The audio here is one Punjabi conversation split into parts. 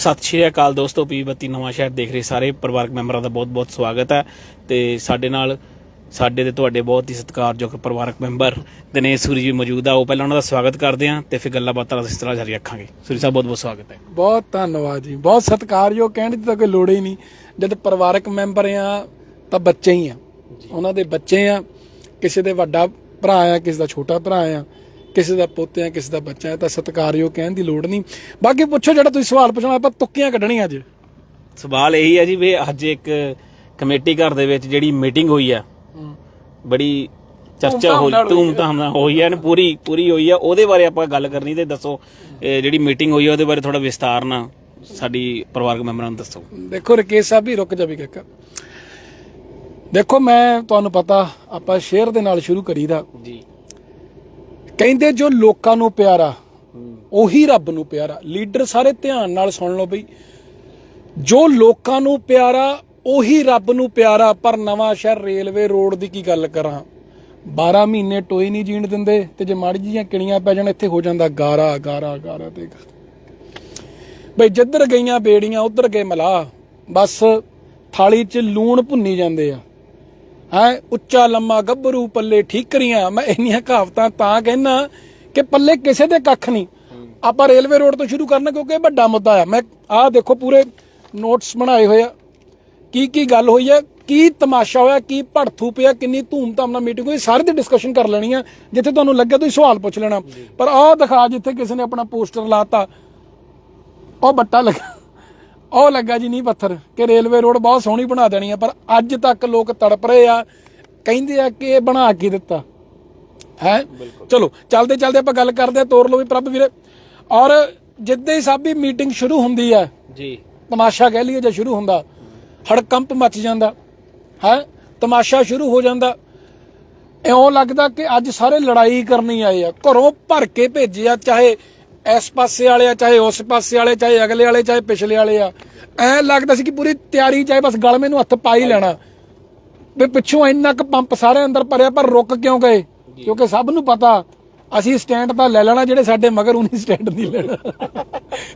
ਸਤਿ ਸ਼੍ਰੀ ਅਕਾਲ ਦੋਸਤੋ ਪੀ ਬੱਤੀ ਨਵਾਂ ਸ਼ਹਿਰ ਦੇਖ ਰਹੇ ਸਾਰੇ ਪਰਿਵਾਰਕ ਮੈਂਬਰਾਂ ਦਾ ਬਹੁਤ-ਬਹੁਤ ਸਵਾਗਤ ਹੈ ਤੇ ਸਾਡੇ ਨਾਲ ਸਾਡੇ ਤੇ ਤੁਹਾਡੇ ਬਹੁਤ ਹੀ ਸਤਿਕਾਰਯੋਗ ਪਰਿਵਾਰਕ ਮੈਂਬਰ ਦਿਨੇਸ਼ ਸੂਰੀ ਜੀ ਮੌਜੂਦ ਆ। ਉਹ ਪਹਿਲਾਂ ਉਹਨਾਂ ਦਾ ਸਵਾਗਤ ਕਰਦੇ ਹਾਂ ਤੇ ਫਿਰ ਗੱਲਾਂ ਬਾਤਾਂ ਇਸ ਤਰ੍ਹਾਂ ਜਾਰੀ ਰੱਖਾਂਗੇ। ਸੂਰੀ ਸਾਹਿਬ ਬਹੁਤ-ਬਹੁਤ ਸਵਾਗਤ ਹੈ। ਬਹੁਤ ਧੰਨਵਾਦ ਜੀ। ਬਹੁਤ ਸਤਿਕਾਰਯੋਗ ਕਹਿਣ ਦੀ ਤਾਂ ਕੋਈ ਲੋੜ ਹੀ ਨਹੀਂ। ਜਦ ਪਰਿਵਾਰਕ ਮੈਂਬਰ ਆ ਤਾਂ ਬੱਚੇ ਹੀ ਆ। ਉਹਨਾਂ ਦੇ ਬੱਚੇ ਆ ਕਿਸੇ ਦੇ ਵੱਡਾ ਭਰਾ ਆ ਕਿਸੇ ਦਾ ਛੋਟਾ ਭਰਾ ਆ। ਕਿਸੇ ਦਾ ਪੁੱਤ ਆ ਕਿਸੇ ਦਾ ਬੱਚਾ ਆ ਤਾਂ ਸਤਿਕਾਰਯੋਗ ਕਹਿਣ ਦੀ ਲੋੜ ਨਹੀਂ। ਬਾਕੀ ਪੁੱਛੋ ਜਿਹੜਾ ਤੁਸੀਂ ਸਵਾਲ ਪੁੱਛਣਾ ਆਪਾਂ ਤੁੱਕੀਆਂ ਕੱਢਣੀਆਂ ਅੱਜ। ਸਵਾਲ ਇਹੀ ਹੈ ਜੀ ਵੀ ਅੱਜ ਇੱਕ ਕਮੇਟੀ ਘਰ ਦੇ ਵਿੱਚ ਜਿਹੜੀ ਮੀਟਿੰਗ ਹੋਈ ਆ ਬੜੀ ਚਰਚਾ ਹੋਈ ਧੂਮ-ਧਾਮ ਨਾਲ ਹੋਈ ਹੈ ਨਾ ਪੂਰੀ ਪੂਰੀ ਹੋਈ ਆ। ਉਹਦੇ ਬਾਰੇ ਆਪਾਂ ਗੱਲ ਕਰਨੀ ਤੇ ਦੱਸੋ ਜਿਹੜੀ ਮੀਟਿੰਗ ਹੋਈ ਆ ਉਹਦੇ ਬਾਰੇ ਥੋੜਾ ਵਿਸਤਾਰ ਨਾਲ ਸਾਡੀ ਪਰਿਵਾਰਕ ਮੈਂਬਰਾਂ ਨੂੰ ਦੱਸੋ। ਦੇਖੋ ਰਕੇਸ਼ ਸਾਹਿਬ ਵੀ ਰੁਕ ਜਾ ਵੀ ਕਾਕਾ। ਦੇਖੋ ਮੈਂ ਤੁਹਾਨੂੰ ਪਤਾ ਆਪਾਂ ਸ਼ੇਅਰ ਦੇ ਨਾਲ ਸ਼ੁਰੂ ਕਰੀਦਾ। ਜੀ। ਕਹਿੰਦੇ ਜੋ ਲੋਕਾਂ ਨੂੰ ਪਿਆਰਾ, ਉਹੀ ਰੱਬ ਨੂੰ ਪਿਆਰਾ। ਲੀਡਰ ਸਾਰੇ ਧਿਆਨ ਨਾਲ ਸੁਣ ਲਓ ਬਈ। ਜੋ ਲੋਕਾਂ ਨੂੰ ਪਿਆਰਾ, ਉਹੀ ਰੱਬ ਨੂੰ ਪਿਆਰਾ। ਪਰ ਨਵਾਂ ਸ਼ਹਿਰ ਰੇਲਵੇ ਰੋਡ ਦੀ ਕੀ ਗੱਲ ਕਰਾਂ? 12 ਮਹੀਨੇ ਟੋਈ ਨਹੀਂ ਜੀਣ ਦਿੰਦੇ ਤੇ ਜੇ ਮਾੜੀ ਜੀਆਂ ਕਿਣੀਆਂ ਪੈ ਜਾਣ, ਇੱਥੇ ਹੋ ਜਾਂਦਾ ਗਾਰਾ ਗਾਰਾ ਗਾਰਾ ਤੇ ਬਈ ਜਿੱਧਰ ਗਈਆਂ ਬੇੜੀਆਂ, ਉਧਰ ਗਏ ਮਲਾ ਬਸ ਥਾਲੀ 'ਚ ਲੂਣ ਭੁੰਨੀ ਜਾਂਦੇ ਆ। ਹੈ, ਉੱਚਾ ਲੰਮਾ ਗੱਭਰੂ ਪੱਲੇ ਠੀਕਰੀਆਂ। ਮੈਂ ਇੰਨੀਆਂ ਕਹਾਵਤਾਂ ਤਾਂ ਕਹਿਣਾ ਕਿ ਪੱਲੇ ਕਿਸੇ ਦੇ ਕੱਖ ਨਹੀਂ। ਆਪਾਂ ਰੇਲਵੇ ਰੋਡ ਤੋਂ ਸ਼ੁਰੂ ਕਰਨਾ ਕਿਉਂਕਿ ਇਹ ਵੱਡਾ ਮੁੱਦਾ ਆ। ਮੈਂ ਆਹ ਦੇਖੋ ਪੂਰੇ ਨੋਟਸ ਬਣਾਏ ਹੋਏ ਆ। ਕੀ ਕੀ ਗੱਲ ਹੋਈ ਆ, ਕੀ ਤਮਾਸ਼ਾ ਹੋਇਆ, ਕੀ ਭੜਥੂ ਪਿਆ ਕਿੰਨੀ ਧੂਮ-ਧਾਮ ਨਾਲ ਮੀਟਿੰਗ ਹੋਈ, ਸਾਰੇ ਦੀ ਡਿਸਕਸ਼ਨ ਕਰ ਲੈਣੀ ਆ। ਜਿੱਥੇ ਤੁਹਾਨੂੰ ਲੱਗਿਆ ਤੁਸੀਂ ਸਵਾਲ ਪੁੱਛ ਲੈਣਾ। ਪਰ ਆਹ ਦਿਖਾ ਜਿੱਥੇ ਕਿਸੇ ਨੇ ਆਪਣਾ ਪੋਸਟਰ ਲਾਤਾ। ਉਹ ਬੱਟਾ ਲੱਗਾ। ਉਹ ਲੱਗਾ ਜੀ ਨਹੀਂ ਪੱਥਰ ਕਿ ਰੇਲਵੇ ਰੋਡ ਬਹੁਤ ਸੋਹਣੀ ਬਣਾ ਦੇਣੀ ਆ ਪਰ ਅੱਜ ਤੱਕ ਲੋਕ ਤੜਪ ਰਹੇ ਆ। ਕਹਿੰਦੇ ਆ ਕਿ ਇਹ ਬਣਾ ਕੇ ਦਿੱਤਾ? ਹੈ? ਚਲੋ ਚੱਲਦੇ ਚੱਲਦੇ ਆਪਾਂ ਗੱਲ ਕਰਦੇ ਆ ਤੋਰ ਲਓ ਵੀ ਪ੍ਰਭ ਵੀਰੇ। ਔਰ ਜਿੱਦੇ ਹੀ ਸਾਬੀ ਮੀਟਿੰਗ ਸ਼ੁਰੂ ਹੁੰਦੀ ਆ ਜੀ। ਤਮਾਸ਼ਾ ਕਹਿ ਲਈਏ ਜੇ ਸ਼ੁਰੂ ਹੁੰਦਾ ਹੜਕੰਪ ਮਚ ਜਾਂਦਾ ਹੈ? ਤਮਾਸ਼ਾ ਸ਼ੁਰੂ ਹੋ ਜਾਂਦਾ। ਇਉਂ ਲੱਗਦਾ ਕਿ ਅੱਜ ਸਾਰੇ ਲੜਾਈ ਕਰਨੀ ਆਏ ਆ ਘਰੋਂ ਭਰ ਕੇ ਭੇਜੇ ਆ ਚਾਹੇ ਇਸ ਪਾਸੇ ਵਾਲੇ ਆ ਚਾਹੇ ਉਸ ਪਾਸੇ ਵਾਲੇ ਚਾਹੇ ਅਗਲੇ ਵਾਲੇ ਚਾਹੇ ਪਿਛਲੇ ਵਾਲੇ ਆ। ਐ ਲੱਗਦਾ ਸੀ ਕਿ ਪੂਰੀ ਤਿਆਰੀ ਚਾਹੇ ਬਸ ਗਲਮੇ ਨੂੰ ਹੱਥ ਪਾ ਹੀ ਲੈਣਾ। ਵੀ ਪਿੱਛੋਂ ਇੰਨਾ ਕੁ ਪੰਪ ਸਾਰੇ ਅੰਦਰ ਭਰਿਆ ਪਰ ਰੁਕ ਕਿਉਂ ਗਏ? ਕਿਉਂਕਿ ਸਭ ਨੂੰ ਪਤਾ ਅਸੀਂ ਸਟੈਂਡ ਤਾਂ ਲੈ ਲੈਣਾ ਜਿਹੜੇ ਸਾਡੇ ਮਗਰ ਉਹਨੀ ਸਟੈਂਡ ਨਹੀਂ ਲੈਣਾ।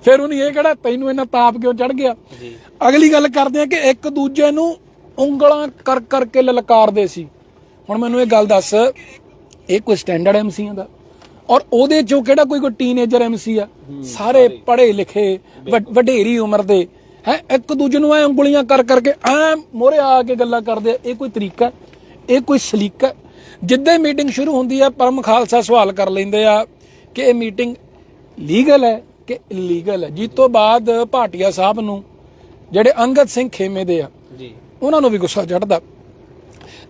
ਫਿਰ ਉਹਨੇ ਇਹ ਕਿਹੜਾ ਤੈਨੂੰ ਇਹਨਾਂ ਤਾਪ ਕਿਉਂ ਚੜ ਗਿਆ? ਅਗਲੀ ਗੱਲ ਕਰਦੇ ਆ ਕਿ ਇੱਕ ਦੂਜੇ ਨੂੰ ਉਂਗਲਾਂ ਕਰ ਕਰਕੇ ਲਲਕਾਰਦੇ ਸੀ। ਹੁਣ ਮੈਨੂੰ ਇਹ ਗੱਲ ਦੱਸ ਇਹ ਕੋਈ ਸਟੈਂਡਰਡ ਐਮਸੀਆਂ ਦਾ? ਔਰ ਉਹਦੇ ਚੋਂ ਕਿਹੜਾ ਕੋਈ ਕੋਈ ਟੀਨੇਜਰ ਐਮਸੀ ਆ? ਸਾਰੇ ਪੜ੍ਹੇ ਲਿਖੇ ਵੱਡ- ਵਡੇਰੀ ਉਮਰ ਦੇ। ਹੈ ਇੱਕ ਦੂਜੇ ਨੂੰ ਐ ਉਂਗਲੀਆਂ ਕਰ ਕਰਕੇ ਐ ਮੋਰੇ ਆ ਕੇ ਗੱਲਾਂ ਕਰਦੇ ਆ। ਇਹ ਕੋਈ ਤਰੀਕਾ ਇਹ ਕੋਈ ਸਲੀਕਾ ਜਿੱਦਾਂ ਮੀਟਿੰਗ ਸ਼ੁਰੂ ਹੁੰਦੀ ਆ ਪਰਮ ਖਾਲਸਾ ਸਵਾਲ ਕਰ ਲੈਂਦੇ ਆ ਕਿ ਇਹ ਮੀਟਿੰਗ ਲੀਗਲ ਹੈ ਕਿ ਇਲੀਗਲ ਹੈ? ਜਿਸ ਤੋਂ ਬਾਅਦ ਭਾਟੀਆ ਸਾਹਿਬ ਨੂੰ ਜਿਹੜੇ ਅੰਗਦ ਸਿੰਘ ਖੇਮੇ ਦੇ ਆ ਜੀ। ਉਹਨਾਂ ਨੂੰ ਵੀ ਗੁੱਸਾ ਚੜਦਾ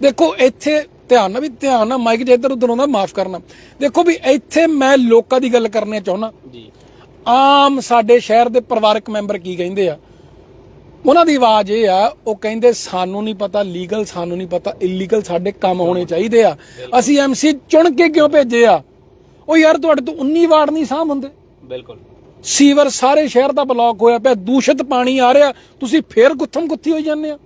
ਦੇਖੋ ਇੱਥੇ ਧਿਆਨ ਨਾਲ ਵੀ ਧਿਆਨ ਨਾਲ ਮਾਈਕ ਜੇ ਇੱਧਰ ਉੱਧਰ ਹੁੰਦਾ ਮਾਫ ਕਰਨਾ। ਦੇਖੋ ਵੀ ਇੱਥੇ ਮੈਂ ਲੋਕਾਂ ਦੀ ਗੱਲ ਕਰਨੀ ਚਾਹੁੰਦਾ। ਜੀ। ਆਮ ਸਾਡੇ ਸ਼ਹਿਰ ਦੇ ਪਰਿਵਾਰਕ ਮੈਂਬਰ ਕੀ ਕਹਿੰਦੇ ਆ? ਉਹਨਾਂ ਦੀ ਆਵਾਜ਼ ਇਹ ਆ ਉਹ ਕਹਿੰਦੇ ਸਾਨੂੰ ਨਹੀਂ ਪਤਾ ਲੀਗਲ ਸਾਨੂੰ ਨਹੀਂ ਪਤਾ ਇਲੀਗਲ ਸਾਡੇ ਕੰਮ ਹੋਣੇ ਚਾਹੀਦੇ ਆ। ਅਸੀਂ ਐਮਸੀ ਚੁਣ ਕੇ ਕਿਉਂ ਭੇਜੇ ਆ? ਉਹ ਯਾਰ ਤੁਹਾਡੇ ਤੋਂ 19 ਵਾਰਡ ਨਹੀਂ ਸਾਂਭ ਹੁੰਦੇ। ਬਿਲਕੁਲ। ਸੀਵਰ ਸਾਰੇ ਸ਼ਹਿਰ ਦਾ ਬਲੌਕ ਹੋਇਆ ਪਿਆ ਦੂਸ਼ਿਤ ਪਾਣੀ ਆ ਰਿਹਾ ਤੁਸੀਂ ਫੇਰ ਗੁੱਥਮ ਗੁੱਥੀ ਹੋਈ ਜਾਂਦੇ ਆ।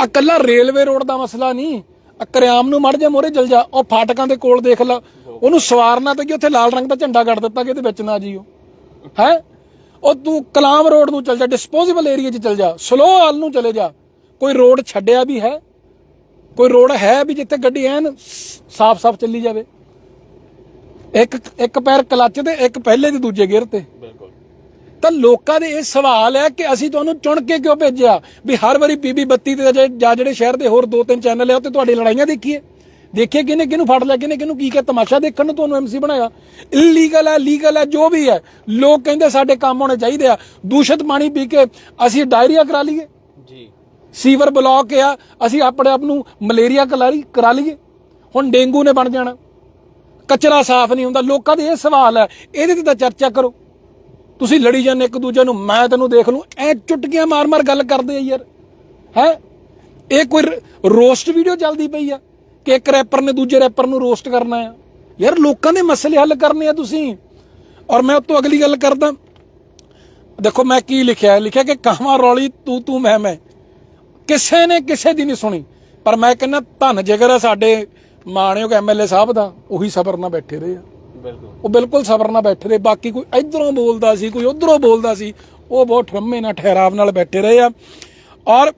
ਆ ਕੱਲਾ ਰੇਲਵੇ ਰੋਡ ਦਾ ਮਸਲਾ ਨਹੀਂ ਕਰਿਆਮ ਨੂੰ ਮੜ ਜਾ ਮੋਰੇ ਜਲ ਜਾ। ਉਹ ਫਾਟਕਾਂ ਦੇ ਕੋਲ ਦੇਖ ਲਾ। ਉਹਨੂੰ ਸਵਾਰਨਾ ਤੇ ਕਿ ਉੱਥੇ ਲਾਲ ਰੰਗ ਦਾ ਝੰਡਾ ਕੱਢ ਦਿੱਤਾ ਕਿ ਇਹਦੇ ਵਿੱਚ ਨਾ ਜੀਓ। ਹੈ? ਉਹ ਤੂੰ ਕਲਾਮ ਰੋਡ ਨੂੰ ਚਲ ਜਾ ਡਿਸਪੋਜ਼ੇਬਲ ਏਰੀਆ 'ਚ ਚਲ ਜਾ। ਸਲੋ ਹਾਲ ਨੂੰ ਚਲੇ ਜਾ। ਕੋਈ ਰੋਡ ਛੱਡਿਆ ਵੀ ਹੈ? ਕੋਈ ਰੋਡ ਹੈ ਵੀ ਜਿੱਥੇ ਗੱਡੀ ਐਨ ਸਾਫ਼-ਸਾਫ਼ ਚੱਲੀ ਜਾਵੇ? ਇੱਕ ਇੱਕ ਪੈਰ ਕਲੱਚ ਤੇ, ਇੱਕ ਪਹਿਲੇ ਤੇ ਦੂਜੇ ਗੇਅਰ ਤੇ। ਤਾਂ ਲੋਕਾਂ ਦੇ ਇਹ ਸਵਾਲ ਹੈ ਕਿ ਅਸੀਂ ਤੁਹਾਨੂੰ ਚੁਣ ਕੇ ਕਿਉਂ ਭੇਜਿਆ? ਵੀ ਹਰ ਵਾਰੀ ਬੀਬੀ ਬੱਤੀ ਤੇ ਜਾਂ ਜਿਹੜੇ ਸ਼ਹਿਰ ਦੇ ਹੋਰ ਦੋ ਤਿੰਨ ਚੈਨਲ ਹੈ ਉੱਤੇ ਤੁਹਾਡੀ ਲੜਾਈਆਂ ਦੇਖੀਏ। ਦੇਖੀਏ ਕਿਹਨੇ ਕਿਹਨੂੰ ਫੜ ਲਿਆ ਕਿਹਨੇ ਕਿਹਨੂੰ ਕੀ ਕਿਹਾ ਤਮਾਸ਼ਾ ਦੇਖਣ ਨੂੰ ਤੁਹਾਨੂੰ ਐਮਸੀ ਬਣਾਇਆ। ਇਲੀਗਲ ਹੈ ਲੀਗਲ ਹੈ ਜੋ ਵੀ ਹੈ ਲੋਕ ਕਹਿੰਦੇ ਸਾਡੇ ਕੰਮ ਹੋਣੇ ਚਾਹੀਦੇ ਆ। ਦੂਸ਼ਿਤ ਪਾਣੀ ਪੀ ਕੇ ਅਸੀਂ ਡਾਇਰੀਆ ਕਰਾ ਲਈਏ। ਜੀ। ਸੀਵਰ ਬਲੌਕ ਆ ਅਸੀਂ ਆਪਣੇ ਆਪ ਨੂੰ ਮਲੇਰੀਆ ਕਲਾਰੀ ਕਰਾ ਲਈਏ। ਹੁਣ ਡੇਂਗੂ ਨੇ ਬਣ ਜਾਣਾ। ਕਚਰਾ ਸਾਫ਼ ਨਹੀਂ ਹੁੰਦਾ। ਲੋਕਾਂ ਦੇ ਇਹ ਸਵਾਲ ਹੈ। ਇਹਦੇ ਤੇ ਤਾਂ ਚਰਚਾ ਕਰੋ। ਤੁਸੀਂ ਲੜੀ ਜਾਂਦੇ ਇੱਕ ਦੂਜੇ ਨੂੰ, ਮੈਂ ਤੈਨੂੰ ਦੇਖ ਲੂੰ, ਐ ਚੁਟਕੀਆਂ ਮਾਰ-ਮਾਰ ਗੱਲ ਕਰਦੇ ਆ ਯਾਰ, ਹੈ? ਇਹ ਕੋਈ ਰੋਸਟ ਵੀਡੀਓ ਚੱਲਦੀ ਪਈ ਆ ਕਿ ਇੱਕ ਰੈਪਰ ਨੇ ਦੂਜੇ ਰੈਪਰ ਨੂੰ ਰੋਸਟ ਕਰਨਾ ਆ? ਯਾਰ ਲੋਕਾਂ ਦੇ ਮਸਲੇ ਹੱਲ ਕਰਨੇ ਆ ਤੁਸੀਂ। ਔਰ ਮੈਂ ਉਸ ਤੋਂ ਅਗਲੀ ਗੱਲ ਕਰਦਾ, ਦੇਖੋ ਮੈਂ ਕੀ ਲਿਖਿਆ ਲਿਖਿਆ ਕਿ ਕਾਵਾਂ ਰੌਲੀ, ਤੂੰ ਤੂੰ ਮੈਂ ਮੈਂ। ਕਿਸੇ ਨੇ ਕਿਸੇ ਦੀ ਨਹੀਂ ਸੁਣੀ, ਪਰ ਮੈਂ ਕਹਿੰਦਾ ਧੰਨ ਜਿਗਰ ਆ ਸਾਡੇ ਮਾਣਯੋਗ ਐਮਐਲਏ ਸਾਹਿਬ ਦਾ, ਉਹੀ ਸਬਰ ਨਾਲ ਬੈਠੇ ਰਹੇ ਆ। ਉਹ ਬਿਲਕੁਲ ਸਬਰ ਨਾਲ ਬੈਠੇ ਰਹੇ ਬਾਕੀ ਕੋਈ ਇਧਰੋਂ ਬੋਲਦਾ ਸੀ ਕੋਈ ਉਧਰੋਂ ਬੋਲਦਾ ਸੀ ਉਹ ਬਹੁਤ ਠਰਮੇ ਨਾਲ ਠਹਿਰਾਵ ਨਾਲ ਬੈਠੇ ਰਹੇ ਆ। ਔਰ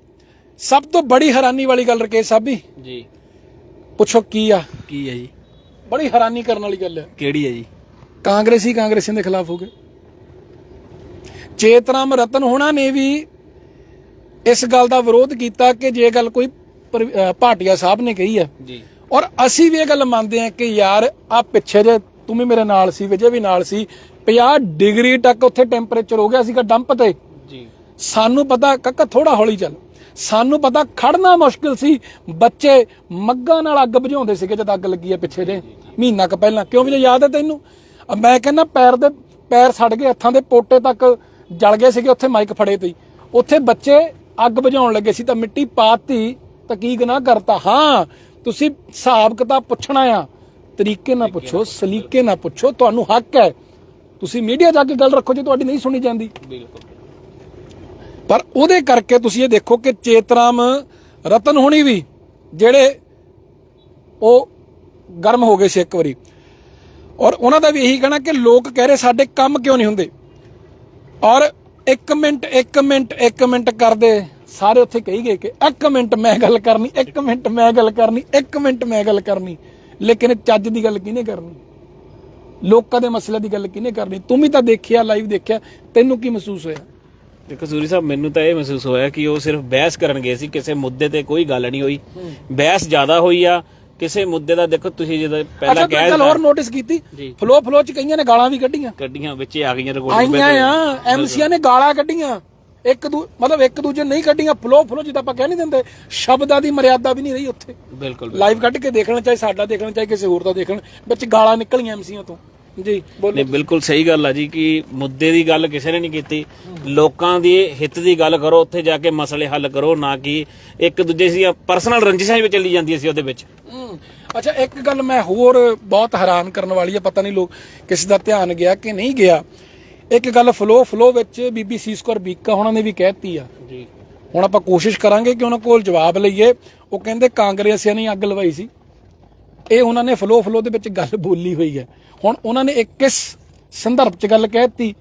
ਸਭ ਤੋਂ ਬੜੀ ਹੈਰਾਨੀ ਵਾਲੀ ਗੱਲ ਰਕੇਸ਼ ਸਾਹਿਬ ਜੀ ਪੁੱਛੋ ਕੀ ਆ? ਕੀ ਹੈ ਜੀ? ਬੜੀ ਹੈਰਾਨੀ ਕਰਨ ਵਾਲੀ ਗੱਲ ਹੈ ਕਿਹੜੀ ਹੈ ਜੀ? ਕਾਂਗਰਸੀ ਕਾਂਗਰਸੀਆਂ ਦੇ ਖਿਲਾਫ ਹੋ ਗਏ। ਚੇਤਰਾਮ ਰਤਨ ਹੋਣਾ ਨੇ ਵੀ ਇਸ ਗੱਲ ਦਾ ਵਿਰੋਧ ਕੀਤਾ ਕਿ ਜੇ ਗੱਲ ਕੋਈ ਭਾਟੀਆ ਸਾਹਿਬ ਨੇ ਕਹੀ ਹੈ ਜੀ। ਔਰ ਅਸੀਂ ਵੀ ਇਹ ਗੱਲ ਮੰਨਦੇ ਹਾਂ ਕਿ ਯਾਰ ਆ ਪਿੱਛੇ ਜੇ ਤੂੰ ਵੀ ਮੇਰੇ ਨਾਲ ਸੀ ਵਿਜੇ ਵੀ ਨਾਲ ਸੀ। 50 ਡਿਗਰੀ ਤੱਕ ਉੱਥੇ ਟੈਂਪਰੇਚਰ ਹੋ ਗਿਆ ਸੀਗਾ ਡੰਪ ਤੇ। ਜੀ। ਸਾਨੂੰ ਪਤਾ ਕੱਕਾ ਥੋੜਾ ਹੌਲੀ ਚੱਲ। ਸਾਨੂੰ ਪਤਾ ਖੜਨਾ ਮੁਸ਼ਕਿਲ ਸੀ। ਬੱਚੇ ਮੱਗਾਂ ਨਾਲ ਅੱਗ ਬੁਝਾਉਂਦੇ ਸੀਗੇ ਜਦ ਅੱਗ ਲੱਗੀ ਹੈ ਪਿੱਛੇ ਜੇ ਮਹੀਨਾ ਕ ਪਹਿਲਾਂ। ਕਿਉਂ ਵੀ ਯਾਦ ਹੈ ਤੈਨੂੰ? ਮੈਂ ਕਹਿੰਦਾ ਪੈਰ ਦੇ ਪੈਰ ਸੜ ਗਏ ਹੱਥਾਂ ਦੇ ਪੋਟੇ ਤੱਕ ਜਲ ਗਏ ਸੀਗੇ ਉੱਥੇ ਮਾਈਕ ਫੜੇ ਤੇ। ਉੱਥੇ ਬੱਚੇ ਅੱਗ ਬੁਝਾਉਣ ਲੱਗੇ ਸੀ ਤਾਂ ਮਿੱਟੀ ਪਾਤੀ ਤਾਂ ਕੀ ਗੁਨਾਹ ਕਰਤਾ? ਹਾਂ ਤੁਸੀਂ ਹਿਸਾਬ ਕਿਤਾਬ ਪੁੱਛਣਾ ਆ। ਤਰੀਕੇ ਨਾਲ ਪੁੱਛੋ ਸਲੀਕੇ ਨਾਲ ਪੁੱਛੋ ਤੁਹਾਨੂੰ ਹੱਕ ਹੈ। ਤੁਸੀਂ ਮੀਡੀਆ ਜਾ ਕੇ ਗੱਲ ਰੱਖੋ ਜੇ ਤੁਹਾਡੀ ਨਹੀਂ ਸੁਣੀ ਜਾਂਦੀ। ਬਿਲਕੁਲ। ਪਰ ਉਹਦੇ ਕਰਕੇ ਤੁਸੀਂ ਇਹ ਦੇਖੋ ਕਿ ਚੇਤਰਾਮ ਰਤਨ ਹੋਣੀ ਵੀ ਜਿਹੜੇ ਉਹ ਗਰਮ ਹੋ ਗਏ ਸੀ ਇੱਕ ਵਾਰੀ। ਔਰ ਉਹਨਾਂ ਦਾ ਵੀ ਇਹੀ ਕਹਿਣਾ ਕਿ ਲੋਕ ਕਹਿ ਰਹੇ ਸਾਡੇ ਕੰਮ ਕਿਉਂ ਨਹੀਂ ਹੁੰਦੇ? ਔਰ 1 ਮਿੰਟ 1 ਮਿੰਟ 1 ਮਿੰਟ ਕਰਦੇ ਸਾਰੇ ਉੱਥੇ ਕਹੀ ਗਏ ਕਿ 1 ਮਿੰਟ ਮੈਂ ਗੱਲ ਕਰਨੀ 1 ਮਿੰਟ ਮੈਂ ਗੱਲ ਕਰਨੀ 1 ਮਿੰਟ ਮੈਂ ਗੱਲ ਕਰਨੀ। ਲੇਕਿਨ ਚੱਜ ਦੀ ਗੱਲ ਕਿਹਨੇ ਕਰਨੀ? ਲੋਕਾਂ ਦੇ ਮਸਲੇ ਦੀ ਗੱਲ ਕਿਹਨੇ ਕਰਨੀ? ਤੂੰ ਵੀ ਤਾਂ ਦੇਖਿਆ ਲਾਈਵ ਦੇਖਿਆ ਤੈਨੂੰ ਕੀ ਮਹਿਸੂਸ ਹੋਇਆ? ਦੇਖੋ ਸੂਰੀ ਸਾਹਿਬ ਮੈਨੂੰ ਤਾਂ ਇਹ ਮਹਿਸੂਸ ਹੋਇਆ ਕਿ ਉਹ ਸਿਰਫ ਬਹਿਸ ਕਰਨ ਗਏ ਸੀ ਕਿਸੇ ਮੁੱਦੇ ਤੇ ਕੋਈ ਗੱਲ ਨਹੀਂ ਹੋਈ। ਬਹਿਸ ਜ਼ਿਆਦਾ ਹੋਈ ਆ ਕਿਸੇ ਮੁੱਦੇ ਦਾ ਦੇਖੋ ਤੁਸੀਂ ਜਦੋਂ ਅੱਛਾ ਪਹਿਲਾਂ ਕਹਿ ਗੱਲ ਹੋਰ ਨੋਟਿਸ ਕੀਤੀ। ਫਲੋ ਫਲੋ ਚ ਕਈਆਂ ਨੇ ਗਾਲਾਂ ਵੀ ਕੱਢੀਆਂ। ਕੱਢੀਆਂ ਵਿੱਚ ਆ ਗਈਆਂ ਰਿਕਾਰਡਿੰਗ ਆਈਆਂ ਆ ਐਮਸੀਆਂ ਨੇ ਗਾਲਾਂ ਕੱਢੀਆਂ। ਇੱਕ ਦੂ ਮਤਲਬ ਇੱਕ ਦੂਜੇ ਨਹੀਂ ਕੱਢੀਆਂ ਫਲੋ ਫਲੋ ਜਿੱਦਾਂ ਆਪਾਂ ਕਹਿ ਨਹੀਂ ਦਿੰਦੇ ਸ਼ਬਦਾਂ ਦੀ ਮਰਿਆਦਾ ਵੀ ਨਹੀਂ ਰਹੀ ਉੱਥੇ। ਬਿਲਕੁਲ ਲਾਈਵ ਕੱਢ ਕੇ ਦੇਖਣਾ ਚਾਹੇ ਸਾਡਾ ਦੇਖਣਾ ਚਾਹੇ ਕਿਸੇ ਹੋਰ ਦਾ ਦੇਖਣ ਵਿੱਚ ਗਾਲਾਂ ਨਿਕਲੀਆਂ ਐਮਸੀਆਂ ਤੋਂ। ਜੀ ਬੋਲੋ। ਨਹੀਂ ਬਿਲਕੁਲ ਸਹੀ ਗੱਲ ਆ ਜੀ ਕਿ ਮੁੱਦੇ ਦੀ ਗੱਲ ਕਿਸੇ ਨੇ ਨਹੀਂ ਕੀਤੀ। ਲੋਕਾਂ ਦੀ ਹਿੱਤ ਦੀ ਗੱਲ ਕਰੋ ਉੱਥੇ ਜਾ ਕੇ ਮਸਲੇ ਹੱਲ ਕਰੋ ਨਾ ਕਿ ਇੱਕ ਦੂਜੇ ਦੀਆਂ ਪਰਸਨਲ ਰੰਜਿਸ਼ਾਂ ਵਿੱਚ ਚੱਲੀ ਜਾਂਦੀਆਂ ਸੀ ਉਹਦੇ ਵਿੱਚ। ਅੱਛਾ ਇੱਕ ਗੱਲ ਮੈਂ ਹੋਰ ਬਹੁਤ ਹੈਰਾਨ ਕਰਨ ਵਾਲੀ ਹੈ ਪਤਾ ਨਹੀਂ ਲੋਕ ਕਿਸੇ ਦਾ ਧਿਆਨ ਗਿਆ ਕਿ ਨਹੀਂ ਗਿਆ। ਇੱਕ ਗੱਲ ਫਲੋ ਫਲੋ ਵਿੱਚ ਬੀਬੀਸੀ ਸਕੋਰ ਬੀਕਾ ਉਹਨਾਂ ਨੇ ਵੀ ਕਹਿਤੀ ਆ। ਜੀ। ਹੁਣ ਆਪਾਂ ਕੋਸ਼ਿਸ਼ ਕਰਾਂਗੇ ਕਿ ਉਹਨਾਂ ਕੋਲ ਜਵਾਬ ਲਈਏ। ਉਹ ਕਹਿੰਦੇ ਕਾਂਗਰਸੀਆਂ ਨੇ ਅੱਗ ਲਵਾਈ ਸੀ। ਇਹ ਉਹਨਾਂ ਨੇ ਫਲੋ ਫਲੋ ਦੇ ਵਿੱਚ ਗੱਲ ਬੋਲੀ ਹੋਈ ਹੈ। ਹੁਣ ਉਹਨਾਂ ਨੇ ਇੱਕ ਕਿਸ ਸੰਦਰਭ 'ਚ ਗੱਲ ਕਹਿਤੀ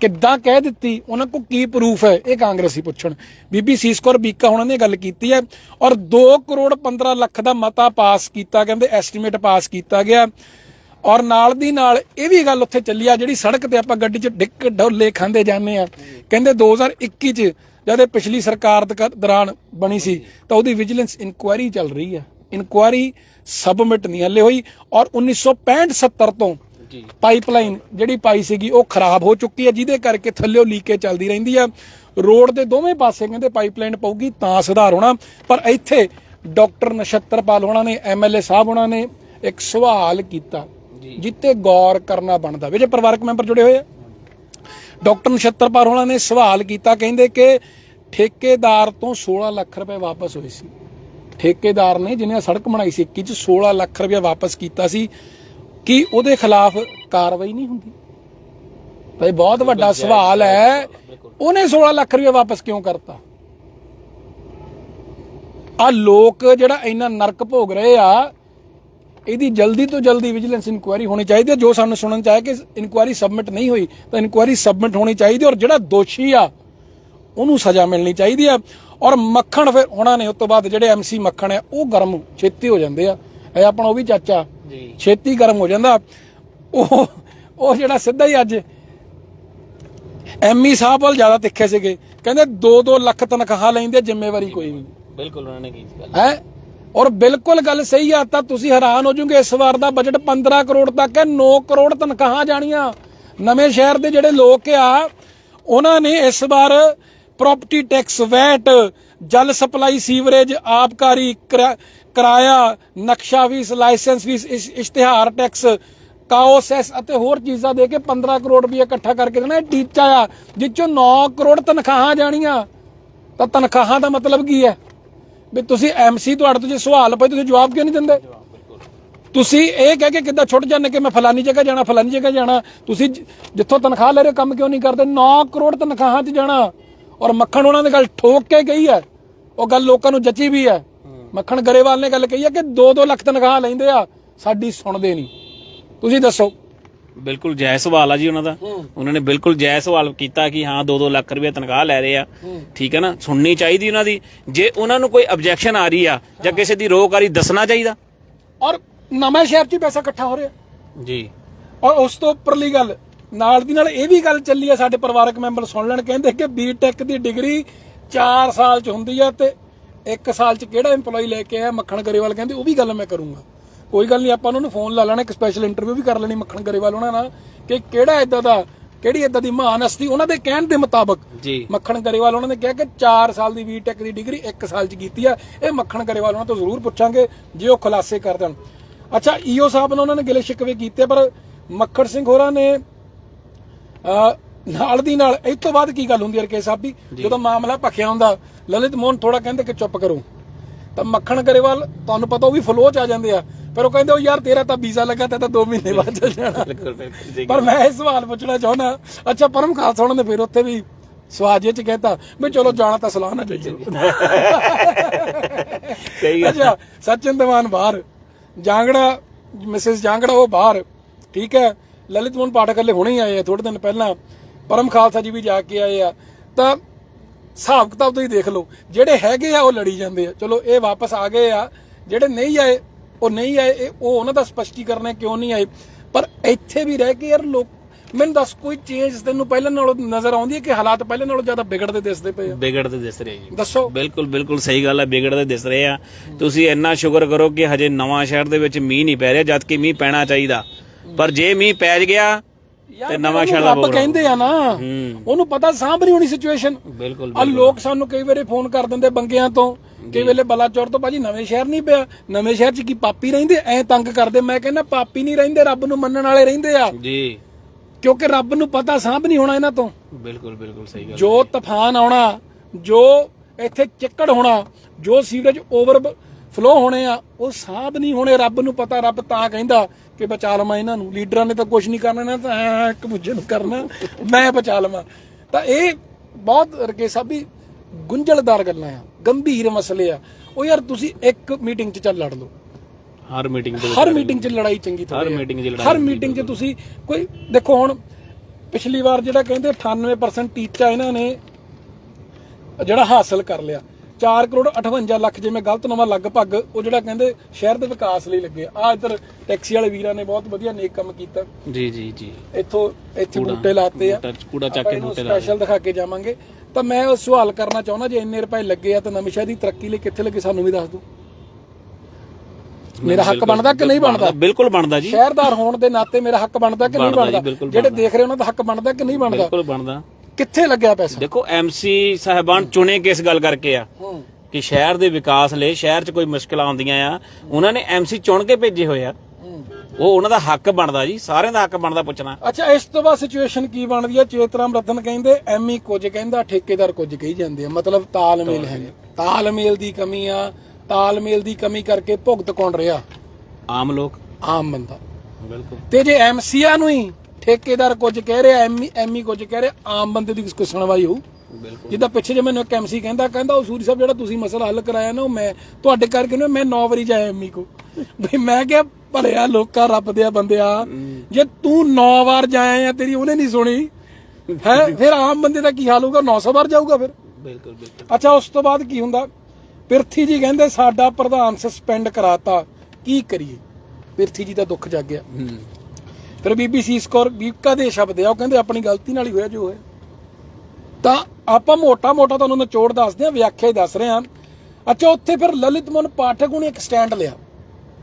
ਕਿੱਦਾਂ ਕਹਿ ਦਿੱਤੀ ਉਹਨਾਂ ਕੋਲ ਕੀ ਪ੍ਰੂਫ ਹੈ? ਇਹ ਕਾਂਗਰਸੀ ਪੁੱਛਣ। ਬੀਬੀ ਸੀਸਕੌਰ ਬੀਕਾ ਉਹਨਾਂ ਨੇ ਗੱਲ ਕੀਤੀ ਹੈ ਔਰ 2 ਕਰੋੜ 15 ਲੱਖ ਦਾ ਮਤਾ ਪਾਸ ਕੀਤਾ ਕਹਿੰਦੇ ਐਸਟੀਮੇਟ ਪਾਸ ਕੀਤਾ ਗਿਆ। ਔਰ ਨਾਲ ਦੀ ਨਾਲ ਇਹ ਵੀ ਗੱਲ ਉੱਥੇ ਚੱਲੀ ਆ ਜਿਹੜੀ ਸੜਕ ਤੇ ਆਪਾਂ ਗੱਡੀ 'ਚ ਡਿੱਕ ਡੋਲੇ ਖਾਂਦੇ ਜਾਂਦੇ ਆ। ਕਹਿੰਦੇ 2021 'ਚ ਜਦ ਇਹ ਪਿਛਲੀ ਸਰਕਾਰ ਦੌਰਾਨ ਬਣੀ ਸੀ ਤਾਂ ਉਹਦੀ ਵਿਜੀਲੈਂਸ ਇਨਕੁਆਇਰੀ ਚੱਲ ਰਹੀ ਆ। ਇਨਕੁਆਇਰੀ ਸਬਮਿਟ ਨਹੀਂ ਹਲੇ ਹੋਈ ਔਰ 1965 70 ਤੋਂ ਜੀ। ਪਾਈਪਲਾਈਨ ਜਿਹੜੀ ਪਾਈ ਸੀਗੀ ਉਹ ਖਰਾਬ ਹੋ ਚੁੱਕੀ ਹੈ ਜਿਹਦੇ ਕਰਕੇ ਥੱਲੇੋਂ ਲੀਕੇਜ ਚੱਲਦੀ ਰਹਿੰਦੀ ਆ। ਰੋਡ ਦੇ ਦੋਵੇਂ ਪਾਸੇ ਕਹਿੰਦੇ ਪਾਈਪਲਾਈਨ ਪਊਗੀ ਤਾਂ ਸੁਧਾਰ ਹੋਣਾ ਪਰ ਇੱਥੇ ਡਾਕਟਰ ਨਛੱਤਰਪਾਲ ਹੋਣਾ ਨੇ ਐਮਐਲਏ ਸਾਹਿਬ ਹੋਣਾ ਨੇ ਇੱਕ ਸਵਾਲ ਕੀਤਾ। ਜਿੱਤੇ ਗੌਰ ਕਰਨਾ ਬਣਦਾ। ਵਿਜੇ ਪਰਿਵਾਰਕ ਮੈਂਬਰ ਜੁੜੇ ਹੋਏ ਆ। ਡਾਕਟਰ ਨਛੱਤਰਪਾਲ ਹੋਣਾ ਨੇ ਸਵਾਲ ਕੀਤਾ ਕਹਿੰਦੇ ਕਿ ਠੇਕੇਦਾਰ ਤੋਂ 16 ਲੱਖ ਰੁਪਏ ਵਾਪਸ ਹੋਏ ਸੀ। ਠੇਕੇਦਾਰ ਨੇ ਜਿਹਨੇ ਸੜਕ ਬਣਾਈ ਸੀ 21 ਚ 16 ਲੱਖ ਰੁਪਏ ਵਾਪਸ ਕੀਤਾ ਸੀ ਕਿ ਉਹਦੇ ਖਿਲਾਫ ਕਾਰਵਾਈ ਨਹੀਂ ਹੁੰਦੀ? ਇਹ ਬਹੁਤ ਵੱਡਾ ਸਵਾਲ ਹੈ। ਉਹਨੇ 16 ਲੱਖ ਰੁਪਏ ਵਾਪਸ ਕਿਉਂ ਕਰਤਾ? ਆ ਲੋਕ ਜਿਹੜਾ ਇੰਨਾ ਨਰਕ ਭੋਗ ਰਹੇ ਆ ਇਹਦੀ ਜਲਦੀ ਤੋਂ ਜਲਦੀ ਵਿਜੀਲੈਂਸ ਇਨਕੁਆਇਰੀ ਹੋਣੀ ਚਾਹੀਦੀ ਹੈ। ਜੋ ਸਾਨੂੰ ਸੁਣਨ ਚ ਆਇਆ ਕਿ ਇਨਕੁਆਇਰੀ ਸਬਮਿਟ ਨਹੀਂ ਹੋਈ ਤਾਂ ਇਨਕੁਆਇਰੀ ਸਬਮਿਟ ਹੋਣੀ ਚਾਹੀਦੀ ਔਰ ਜਿਹੜਾ ਦੋਸ਼ੀ ਆ ਉਹਨੂੰ ਸਜ਼ਾ ਮਿਲਣੀ ਚਾਹੀਦੀ ਆ ਔਰ ਮੱਖਣ ਫਿਰ ਉਹਨਾਂ ਨੇ ਉਸ ਤੋਂ ਬਾਅਦ ਜਿਹੜੇ ਐਮਸੀ ਮੱਖਣ ਆ ਉਹ ਗਰਮ ਛੇਤੀ ਹੋ ਜਾਂਦੇ ਆ। ਇਹ ਆਪਣਾ ਉਹ ਵੀ ਚਾਚਾ ਜੀ। ਛੇਤੀ ਗਰਮ ਹੋ ਜਾਂਦਾ। ਉਹ ਉਹ ਜਿਹੜਾ ਸਿੱਧਾ ਹੀ ਅੱਜ ਐਮੀ ਸਾਹਿਬ ਵੱਲ ਜ਼ਿਆਦਾ ਤਿੱਖੇ ਸੀਗੇ। ਕਹਿੰਦੇ 2-2 ਲੱਖ ਤਨਖਾਹ ਲੈਂਦੇ ਜ਼ਿੰਮੇਵਾਰੀ ਕੋਈ ਨਹੀਂ। ਬਿਲਕੁਲ ਉਹਨਾਂ ਨੇ ਕੀਤੀ ਗੱਲ ਹੈ? ਔਰ ਬਿਲਕੁਲ ਗੱਲ ਸਹੀ ਆ, ਤਾਂ ਤੁਸੀਂ ਹੈਰਾਨ ਹੋ ਜਾਓਗੇ, ਇਸ ਵਾਰ ਦਾ ਬਜਟ 15 ਕਰੋੜ ਤੱਕ ਹੈ 9 ਕਰੋੜ ਤਨਖਾਹਾਂ ਜਾਣੀਆਂ। ਨਵੇਂ ਸ਼ਹਿਰ ਦੇ ਜਿਹੜੇ ਲੋਕ ਆ, ਉਹਨਾਂ ਨੇ ਇਸ ਵਾਰ ਪ੍ਰਾਪਰਟੀ ਟੈਕਸ ਵੈਟ ਜਲ ਸਪਲਾਈ ਸੀਵਰੇਜ ਆਬਕਾਰੀ ਕਿਰਾ- ਕਿਰਾਇਆ। ਨਕਸ਼ਾ ਫੀਸ ਲਾਇਸੈਂਸ ਫੀਸ ਇਸ਼ਤਿਹਾਰ ਟੈਕਸ ਕਾਓਸੈਸ ਅਤੇ ਹੋਰ ਚੀਜ਼ਾਂ ਦੇ ਕੇ 15 ਕਰੋੜ ਰੁਪਏ ਇਕੱਠਾ ਕਰਕੇ ਦੇਣਾ। ਇਹ ਟੀਚਾ ਆ ਜਿਸ ਚੋਂ 9 ਕਰੋੜ ਤਨਖਾਹਾਂ ਜਾਣੀਆਂ, ਤਾਂ ਤਨਖਾਹਾਂ ਦਾ ਮਤਲਬ ਕੀ ਹੈ? ਵੀ ਤੁਸੀਂ ਐਮਸੀ ਤੁਹਾਡੇ ਤੋਂ ਜੇ ਸਵਾਲ ਪਏ, ਤੁਸੀਂ ਜਵਾਬ ਕਿਉਂ ਨਹੀਂ ਦਿੰਦੇ? ਤੁਸੀਂ ਇਹ ਕਹਿ ਕੇ ਕਿੱਦਾਂ ਛੁੱਟ ਜਾਂਦੇ ਕਿ ਮੈਂ ਫਲਾਨੀ ਜਗ੍ਹਾ ਜਾਣਾ, ਫਲਾਨੀ ਜਗ੍ਹਾ ਜਾਣਾ? ਤੁਸੀਂ ਜਿੱਥੋਂ ਤਨਖਾਹ ਲੈ ਰਹੇ ਹੋ, ਕੰਮ ਕਿਉਂ ਨਹੀਂ ਕਰਦੇ? 9 ਕਰੋੜ ਤਨਖਾਹਾਂ 'ਚ ਜਾਣਾ। ਔਰ ਮੱਖਣ ਉਹਨਾਂ ਨੇ ਗੱਲ ਠੋਕ ਕੇ ਕਹੀ ਹੈ। ਉਹ ਗੱਲ ਲੋਕਾਂ ਨੂੰ ਜੱਚੀ ਵੀ ਹੈ। ਮੱਖਣ ਗਰੇਵਾਲ ਨੇ ਗੱਲ ਕਹੀ ਹੈ ਕਿ 2-2 ਲੱਖ ਤਨਖਾਹ ਲੈਂਦੇ ਆ, ਸਾਡੀ ਸੁਣਦੇ ਨਹੀਂ। ਤੁਸੀਂ ਦੱਸੋ। ਬਿਲਕੁਲ ਜਾਇਜ਼ ਸਵਾਲ ਆ ਜੀ ਉਹਨਾਂ ਦਾ। ਉਹਨਾਂ ਨੇ ਬਿਲਕੁਲ ਜਾਇਜ਼ ਸਵਾਲ ਕੀਤਾ ਕਿ ਹਾਂ 2-2 ਲੱਖ ਰੁਪਏ ਤਨਖਾਹ ਲੈ ਰਹੇ ਆ। ਠੀਕ ਹੈ ਨਾ? ਸੁਣਨੀ ਚਾਹੀਦੀ ਉਹਨਾਂ ਦੀ। ਜੇ ਉਹਨਾਂ ਨੂੰ ਕੋਈ ਆਬਜੈਕਸ਼ਨ ਆ ਰਹੀ ਆ ਜਾਂ ਕਿਸੇ ਦੀ ਰੋਕ ਆ ਰਹੀ ਦੱਸਣਾ ਚਾਹੀਦਾ। ਔਰ ਨਵੇਂ ਸ਼ਹਿਰ 'ਚ ਹੀ ਪੈਸਾ ਇਕੱਠਾ ਹੋ ਰਿਹਾ। ਜੀ। ਔਰ ਉਸ ਤੋਂ ਉੱਪਰਲੀ ਗੱਲ ਨਾਲ ਦੀ ਨਾਲ ਇਹ ਵੀ ਗੱਲ ਚੱਲੀ ਆ ਸਾਡੇ ਪਰਿਵਾਰਕ ਮੈਂਬਰ ਸੁਣ ਲੈਣ ਕਹਿੰਦੇ ਕਿ ਬੀਟੈਕ ਦੀ ਡਿਗਰੀ 4 ਸਾਲ 'ਚ ਹੁੰਦੀ ਆ ਤੇ 1 ਸਾਲ 'ਚ ਕਿਹੜਾ EMPLOYE ਲੈ ਕੇ ਆਇਆ ਮੱਖਣ ਗਰੇਵਾਲ ਕਹਿੰਦੇ ਉਹ ਵੀ ਗੱਲ ਮੈਂ ਕਰੂੰਗਾ। ਕੋਈ ਗੱਲ ਨਹੀਂ ਆਪਾਂ ਉਹਨਾਂ ਨੂੰ ਫੋਨ ਲਾ ਲੈਣਾ ਇੱਕ ਸਪੈਸ਼ਲ ਇੰਟਰਵਿਊ ਵੀ ਕਰ ਲੈਣੀ ਮੱਖਣ ਗਰੇਵਾਲ ਉਹਨਾਂ ਨਾਲ ਕਿ ਕਿਹੜਾ ਇਦਾਂ ਦਾ ਕਿਹੜੀ ਇਦਾਂ ਦੀ ਮਹਾਨ ਹਸਤੀ ਉਹਨਾਂ ਦੇ ਕਹਿਣ ਦੇ ਮੁਤਾਬਕ ਮੱਖਣ ਗਰੇਵਾਲ ਉਹਨਾਂ ਨੇ ਕਿਹਾ ਕਿ 4 ਸਾਲ ਦੀ ਬੀਟੈਕ ਦੀ ਡਿਗਰੀ 1 ਸਾਲ 'ਚ ਕੀਤੀ ਆ। ਇਹ ਮੱਖਣ ਗਰੇਵਾਲ ਉਹਨਾਂ ਤੋਂ ਜ਼ਰੂਰ ਪੁੱਛਾਂਗੇ ਜੇ ਉਹ ਖੁਲਾਸੇ ਕਰ ਦੇਣ। ਅੱਛਾ ਈਓ ਸਾਹਿਬ ਨੇ ਉਹਨਾਂ ਨੇ ਗਿਲੇ ਸ਼ਿਕਵੇ ਕੀਤੇ ਪਰ ਮੱਖਣ ਸਿੰਘ ਹੋਰਾਂ ਨੇ ਨਾਲ ਦੀ ਨਾਲ ਇਸ ਤੋਂ ਬਾਅਦ ਕੀ ਗੱਲ ਹੁੰਦੀ ਹੈ ਰਕੇ ਸਾਹਿਬ ਵੀ ਜਦੋਂ ਮਾਮਲਾ ਭਖਿਆ ਹੁੰਦਾ ਲਲਿਤ ਮੋਹਨ ਥੋੜਾ ਕਹਿੰਦੇ ਕਿ ਚੁੱਪ ਕਰੋ। ਤਾਂ ਮੱਖਣ ਗਰੇਵਾਲ ਤੁਹਾਨੂੰ ਪਤਾ ਉਹ ਵੀ ਫਲੋ ਚ ਆ ਜਾਂਦੇ ਆ। ਪਰ ਉਹ ਕਹਿੰਦੇ ਉਹ ਯਾਰ ਤੇਰਾ ਤਾਂ ਵੀਜ਼ਾ ਲੱਗਾ ਤੇ ਤਾਂ 2 ਮਹੀਨੇ ਬਾਅਦ ਚੱਲ ਜਾਣਾ। ਬਿਲਕੁਲ ਬਿਲਕੁਲ ਜੀ ਪਰ ਮੈਂ ਇਹ ਸਵਾਲ ਪੁੱਛਣਾ ਚਾਹੁੰਦਾ ਅੱਛਾ ਪਰਮ ਖਾਲਸਾ ਉਹਨਾਂ ਨੇ ਫਿਰ ਉੱਥੇ ਵੀ ਸਵਾਜ ਚ ਕਹਿਤਾ ਵੀ ਚਲੋ ਜਾਣਾ ਤਾਂ ਸਲਾਹ ਨਾ ਚਾਹੀਏ ਸਹੀ ਗੱਲ। ਅੱਛਾ ਸਚਿਨ ਦਵਾਨ ਬਾਹਰ ਜਾਂਗੜਾ ਮਿਸਿਸ ਜਾਂਗੜਾ ਉਹ ਬਾਹਰ ਠੀਕ ਹੈ? ਲਲਿਤ ਮੋਹਨ ਪਾਠਕ ਹਲੇ ਹੁਣੇ ਹੀ ਆਏ ਆ ਥੋੜੇ ਦਿਨ ਪਹਿਲਾਂ। ਪਰਮ ਖਾਲਸਾ ਜੀ ਵੀ ਜਾ ਕੇ ਆਏ ਆ। ਤਾਂ ਹਿਸਾਬ ਕਿਤਾਬ ਤੁਸੀਂ ਦੇਖ ਲਓ ਜਿਹੜੇ ਹੈਗੇ ਆ ਉਹ ਲੜੀ ਜਾਂਦੇ ਆ। ਚਲੋ ਇਹ ਵਾਪਸ ਆ ਗਏ ਆ। ਜਿਹੜੇ ਨਹੀਂ ਆਏ ਉਹ ਨਹੀਂ ਆਏ ਉਹ ਉਹਨਾਂ ਦਾ ਸਪਸ਼ਟੀਕਰਨ ਹੈ ਕਿਉਂ ਨਹੀਂ ਆਏ? ਪਰ ਇੱਥੇ ਵੀ ਰਹਿ ਕੇ ਯਾਰ ਲੋਕ ਮੈਨੂੰ ਦੱਸ ਕੋਈ ਚੇਂਜ ਤੈਨੂੰ ਪਹਿਲਾਂ ਨਾਲੋਂ ਨਜ਼ਰ ਆਉਂਦੀ ਹੈ ਕਿ ਹਾਲਾਤ ਪਹਿਲਾਂ ਨਾਲੋਂ ਜ਼ਿਆਦਾ ਵਿਗੜਦੇ ਦਿਸਦੇ ਪਏ ਆ? ਵਿਗੜਦੇ ਦਿਸ ਰਹੇ ਜੀ। ਦੱਸੋ। ਬਿਲਕੁਲ ਬਿਲਕੁਲ ਸਹੀ ਗੱਲ ਹੈ ਵਿਗੜਦੇ ਦਿਸ ਰਹੇ ਆ। ਤੁਸੀਂ ਇੰਨਾ ਸ਼ੁਕਰ ਕਰੋ ਕਿ ਹਜੇ ਨਵਾਂ ਸ਼ਹਿਰ ਦੇ ਵਿੱਚ ਮੀਂਹ ਨਹੀਂ ਪੈ ਰਿਹਾ ਜਦ ਕਿ ਮੀਂਹ ਪੈਣਾ ਚਾਹੀਦਾ। ਪਰ ਜੇ ਮੀਂਹ ਪੈ ਗਿਆ ਤੇ ਨਵਾਂ ਦਾ ਰੱਬ ਕਹਿੰਦੇ ਆ ਨਾ ਉਹਨੂੰ ਪਤਾ ਸਾਂਭ ਨਹੀਂ ਹੋਣੀ ਸਿਚੁਏਸ਼ਨ ਬਿਲਕੁਲ ਆ ਲੋਕ ਸਾਨੂੰ ਕਈ ਵਾਰੀ ਫੋਨ ਕਰ ਦਿੰਦੇ ਬੰਗਿਆਂ ਤੋਂ ਕਈ ਵੇਲੇ ਬਲਾਚੌਰ ਤੋਂ ਭਾਜੀ ਨਵੇਂ ਸ਼ਹਿਰ ਨਹੀਂ ਪਿਆ ਨਵੇਂ ਸ਼ਹਿਰ 'ਚ ਕੀ ਪਾਪੀ ਰਹਿੰਦੇ? ਐ ਤੰਗ ਕਰਦੇ। ਮੈਂ ਕਹਿੰਦਾ ਪਾਪੀ ਨਹੀਂ ਰਹਿੰਦੇ ਰੱਬ ਨੂੰ ਮੰਨਣ ਵਾਲੇ ਰਹਿੰਦੇ ਆ। ਜੀ। ਕਿਉਂਕਿ ਰੱਬ ਨੂੰ ਪਤਾ ਸਾਂਭ ਨਹੀਂ ਹੋਣਾ ਇਹਨਾਂ ਤੋਂ। ਬਿਲਕੁਲ ਬਿਲਕੁਲ ਸਹੀ ਗੱਲ ਜੋ ਤੂਫਾਨ ਆਉਣਾ ਜੋ ਇੱਥੇ ਚਿੱਕੜ ਹੋਣਾ ਜੋ ਸੀਵਰੇਜ ਓਵਰ ਫਲੋ ਹੋਣੇ ਆ ਉਹ ਸਾਂਭ ਨਹੀਂ ਹੋਣੇ ਰੱਬ ਨੂੰ ਪਤਾ ਰੱਬ ਤਾਂ ਕਹਿੰਦਾ। ਕਿ ਬਚਾ ਲਵਾਂ ਇਹਨਾਂ ਨੂੰ। ਲੀਡਰਾਂ ਨੇ ਤਾਂ ਕੁਝ ਨਹੀਂ ਕਰਨਾ ਨਾ ਤਾਂ ਐਂ ਇੱਕ ਦੂਜੇ ਨੂੰ ਕਰਨਾ ਮੈਂ ਬਚਾ ਲਵਾਂ। ਤਾਂ ਇਹ ਬਹੁਤ ਰਕੇ ਸਾਬੀ ਗੁੰਝਲਦਾਰ ਗੱਲਾਂ ਆ ਗੰਭੀਰ ਮਸਲੇ ਆ। ਉਹ ਯਾਰ ਤੁਸੀਂ ਇੱਕ ਮੀਟਿੰਗ 'ਚ ਚੱਲ ਲੜ ਲਓ। ਹਰ ਮੀਟਿੰਗ ਦੇ ਹਰ ਮੀਟਿੰਗ 'ਚ ਲੜਾਈ ਚੰਗੀ ਹਰ ਥੋੜ੍ਹੀ ਆ। meeting 'ਚ ਲੜਾਈ ਹਰ ਮੀਟਿੰਗ 'ਚ ਤੁਸੀਂ ਕੋਈ ਦੇਖੋ ਹੁਣ ਪਿਛਲੀ ਵਾਰ ਜਿਹੜਾ ਕਹਿੰਦੇ 98% ਟੀਚਾ ਇਹਨਾਂ ਨੇ ਜਿਹੜਾ ਹਾਸਲ ਕਰ ਲਿਆ। 4 ਕਰੋੜ 58 ਲੱਖ ਜਿਵੇਂ ਗਲਤ ਨਵਾਂ ਲਗਭਗ ਉਹ ਜਿਹੜਾ ਕਹਿੰਦੇ ਸ਼ਹਿਰ ਦੇ ਵਿਕਾਸ ਲਈ ਲੱਗੇ ਆ। ਇੱਧਰ ਟੈਕਸੀ ਵਾਲੇ ਵੀਰਾਂ ਨੇ ਬਹੁਤ ਵਧੀਆ ਨੇਕ ਕੰਮ ਕੀਤਾ। ਜੀ ਜੀ ਜੀ। ਇੱਥੋਂ ਇੱਥੇ ਬੂਟੇ ਲਾਤੇ ਆ। ਕੂੜਾ ਚੱਕ ਕੇ ਬੂਟੇ ਲਾ ਸਪੈਸ਼ਲ ਦਿਖਾ ਕੇ ਜਾਵਾਂਗੇ। ਤਾਂ ਮੈਂ ਉਹ ਸਵਾਲ ਕਰਨਾ ਚਾਹੁੰਦਾ ਜੇ ਇੰਨੇ ਰੁਪਏ ਲੱਗੇ ਆ ਤਾਂ ਨਵੇਂ ਸ਼ਹਿਰ ਦੀ ਤਰੱਕੀ ਲਈ ਕਿੱਥੇ ਲੱਗੇ ਸਾਨੂੰ ਵੀ ਦੱਸ ਦਿਓ। ਮੇਰਾ ਹੱਕ ਬਣਦਾ ਕਿ ਨਹੀਂ ਬਣਦਾ? ਬਿਲਕੁਲ ਬਣਦਾ ਜੀ। ਸ਼ਹਿਰਦਾਰ ਹੋਣ ਦੇ ਨਾਤੇ ਮੇਰਾ ਹੱਕ ਬਣਦਾ ਕਿ ਨਹੀਂ ਬਣਦਾ ਜੀ, ਜਿਹੜੇ ਦੇਖ ਰਹੇ ਉਹਨਾਂ ਦਾ ਹੱਕ ਬਣਦਾ ਕਿ ਨਹੀਂ ਬਣਦਾ? ਬਿਲਕੁਲ ਬਣਦਾ। ਕਿੱਥੇ ਲੱਗਿਆ ਪੈਸਾ? ਦੇਖੋ ਐਮਸੀ ਸਾਹਿਬਾਨ ਚੁਣੇ ਕਿਸ ਗੱਲ ਕਰਕੇ ਆ ਕਿ ਸ਼ਹਿਰ ਦੇ ਵਿਕਾਸ ਲਈ ਸ਼ਹਿਰ 'ਚ ਕੋਈ ਮੁਸ਼ਕਲਾਂ ਆਉਂਦੀਆਂ ਆ ਉਹਨਾਂ ਨੇ ਐਮਸੀ ਚੁਣ ਕੇ ਭੇਜੇ ਹੋਏ ਆ। ਉਹ ਉਹਨਾਂ ਦਾ ਹੱਕ ਬਣਦਾ ਜੀ ਸਾਰਿਆਂ ਦਾ ਹੱਕ ਬਣਦਾ ਪੁੱਛਣਾ। ਅੱਛਾ ਇਸ ਤੋਂ ਬਾਅਦ ਸਿਚੁਏਸ਼ਨ ਕੀ ਬਣਦੀ ਹੈ ਚੇਤਰਾਮ ਰਤਨ ਕਹਿੰਦੇ ਐਮੀ ਕੁਝ ਕਹਿੰਦਾ ਠੇਕੇਦਾਰ ਕੁਝ ਕਹੀ ਜਾਂਦੇ ਆ। ਮਤਲਬ ਤਾਲਮੇਲ ਹੈ। ਤਾਲਮੇਲ। ਦੀ ਕਮੀ ਆ। ਤਾਲਮੇਲ ਦੀ ਕਮੀ ਕਰਕੇ ਭੁਗਤ ਕੌਣ ਰਿਹਾ? ਆਮ ਲੋਕ। ਆਮ ਬੰਦਾ। ਬਿਲਕੁਲ। ਤੇ ਜੇ ਐਮਸੀਆ ਨੂੰ ਹੀ ਠੇਕੇਦਾਰ ਕੁਝ ਕਹਿ ਰਿਹਾ ਐਮੀ ਐਮੀ ਕੁਝ ਕਹਿ ਰਿਹਾ ਆਮ ਬੰਦੇ ਦੀ ਕੋਈ ਸੁਣਵਾਈ ਹੋਊ। ਬਿਲਕੁਲ। ਜਿੱਦਾਂ ਪਿੱਛੇ ਜੇ ਮੈਨੂੰ ਇੱਕ ਐਮਸੀ ਕਹਿੰਦਾ ਕਹਿੰਦਾ ਉਹ ਸੂਰੀ ਸਾਹਿਬ ਜਿਹੜਾ ਤੁਸੀਂ ਮਸਲਾ ਹੱਲ ਕਰਾਇਆ ਨਾ ਉਹ ਮੈਂ ਤੁਹਾਡੇ ਕਰਕੇ ਨਾ ਮੈਂ 9 ਵਾਰੀ ਜਾਇਆ ਐਮੀ ਕੋ। ਵੀ ਮੈਂ ਕਿਹਾ ਭਲਿਆ ਲੋਕਾਂ ਰੱਬ ਦੇ ਬੰਦਿਆ ਜੇ ਤੂੰ 9 ਵਾਰ ਜਾਇਆ ਆ ਤੇਰੀ ਉਹਨੇ ਨਹੀਂ ਸੁਣੀ ਹੈ ਫਿਰ ਆਮ ਬੰਦੇ ਦਾ ਕੀ ਹਾਲ ਹੋਊਗਾ? 900 ਵਾਰ ਜਾਊਗਾ ਫਿਰ? ਬਿਲਕੁਲ ਬਿਲਕੁਲ। ਅੱਛਾ ਉਸ ਤੋਂ ਬਾਅਦ ਕੀ ਹੁੰਦਾ? ਪਿਰਥੀ ਜੀ ਕਹਿੰਦੇ ਸਾਡਾ ਪ੍ਰਧਾਨ ਸਸਪੈਂਡ ਕਰਾਤਾ। ਕੀ ਕਰੀਏ? ਪਿਰਥੀ ਜੀ ਦਾ ਦੁੱਖ ਜਾਗਿਆ। ਫਿਰ ਬੀਬੀਸੀ ਸਕੋਰ ਵੀਕਾ ਦੇ ਸ਼ਬਦ ਆ ਉਹ ਕਹਿੰਦੇ ਆਪਣੀ ਗਲਤੀ ਨਾਲ ਹੀ ਹੋਇਆ ਜੋ ਹੋਇਆ। ਤਾਂ ਆਪਾਂ ਮੋਟਾ ਮੋਟਾ ਤੁਹਾਨੂੰ ਨਿਚੋੜ ਦੱਸਦੇ ਆ ਵਿਆਖਿਆ ਹੀ ਦੱਸ ਰਹੇ ਆ ਅੱਛਾ ਉੱਥੇ ਫਿਰ ਲਲਿਤ ਮੋਹਨ ਪਾਠਕ ਨੇ ਇੱਕ ਸਟੈਂਡ ਲਿਆ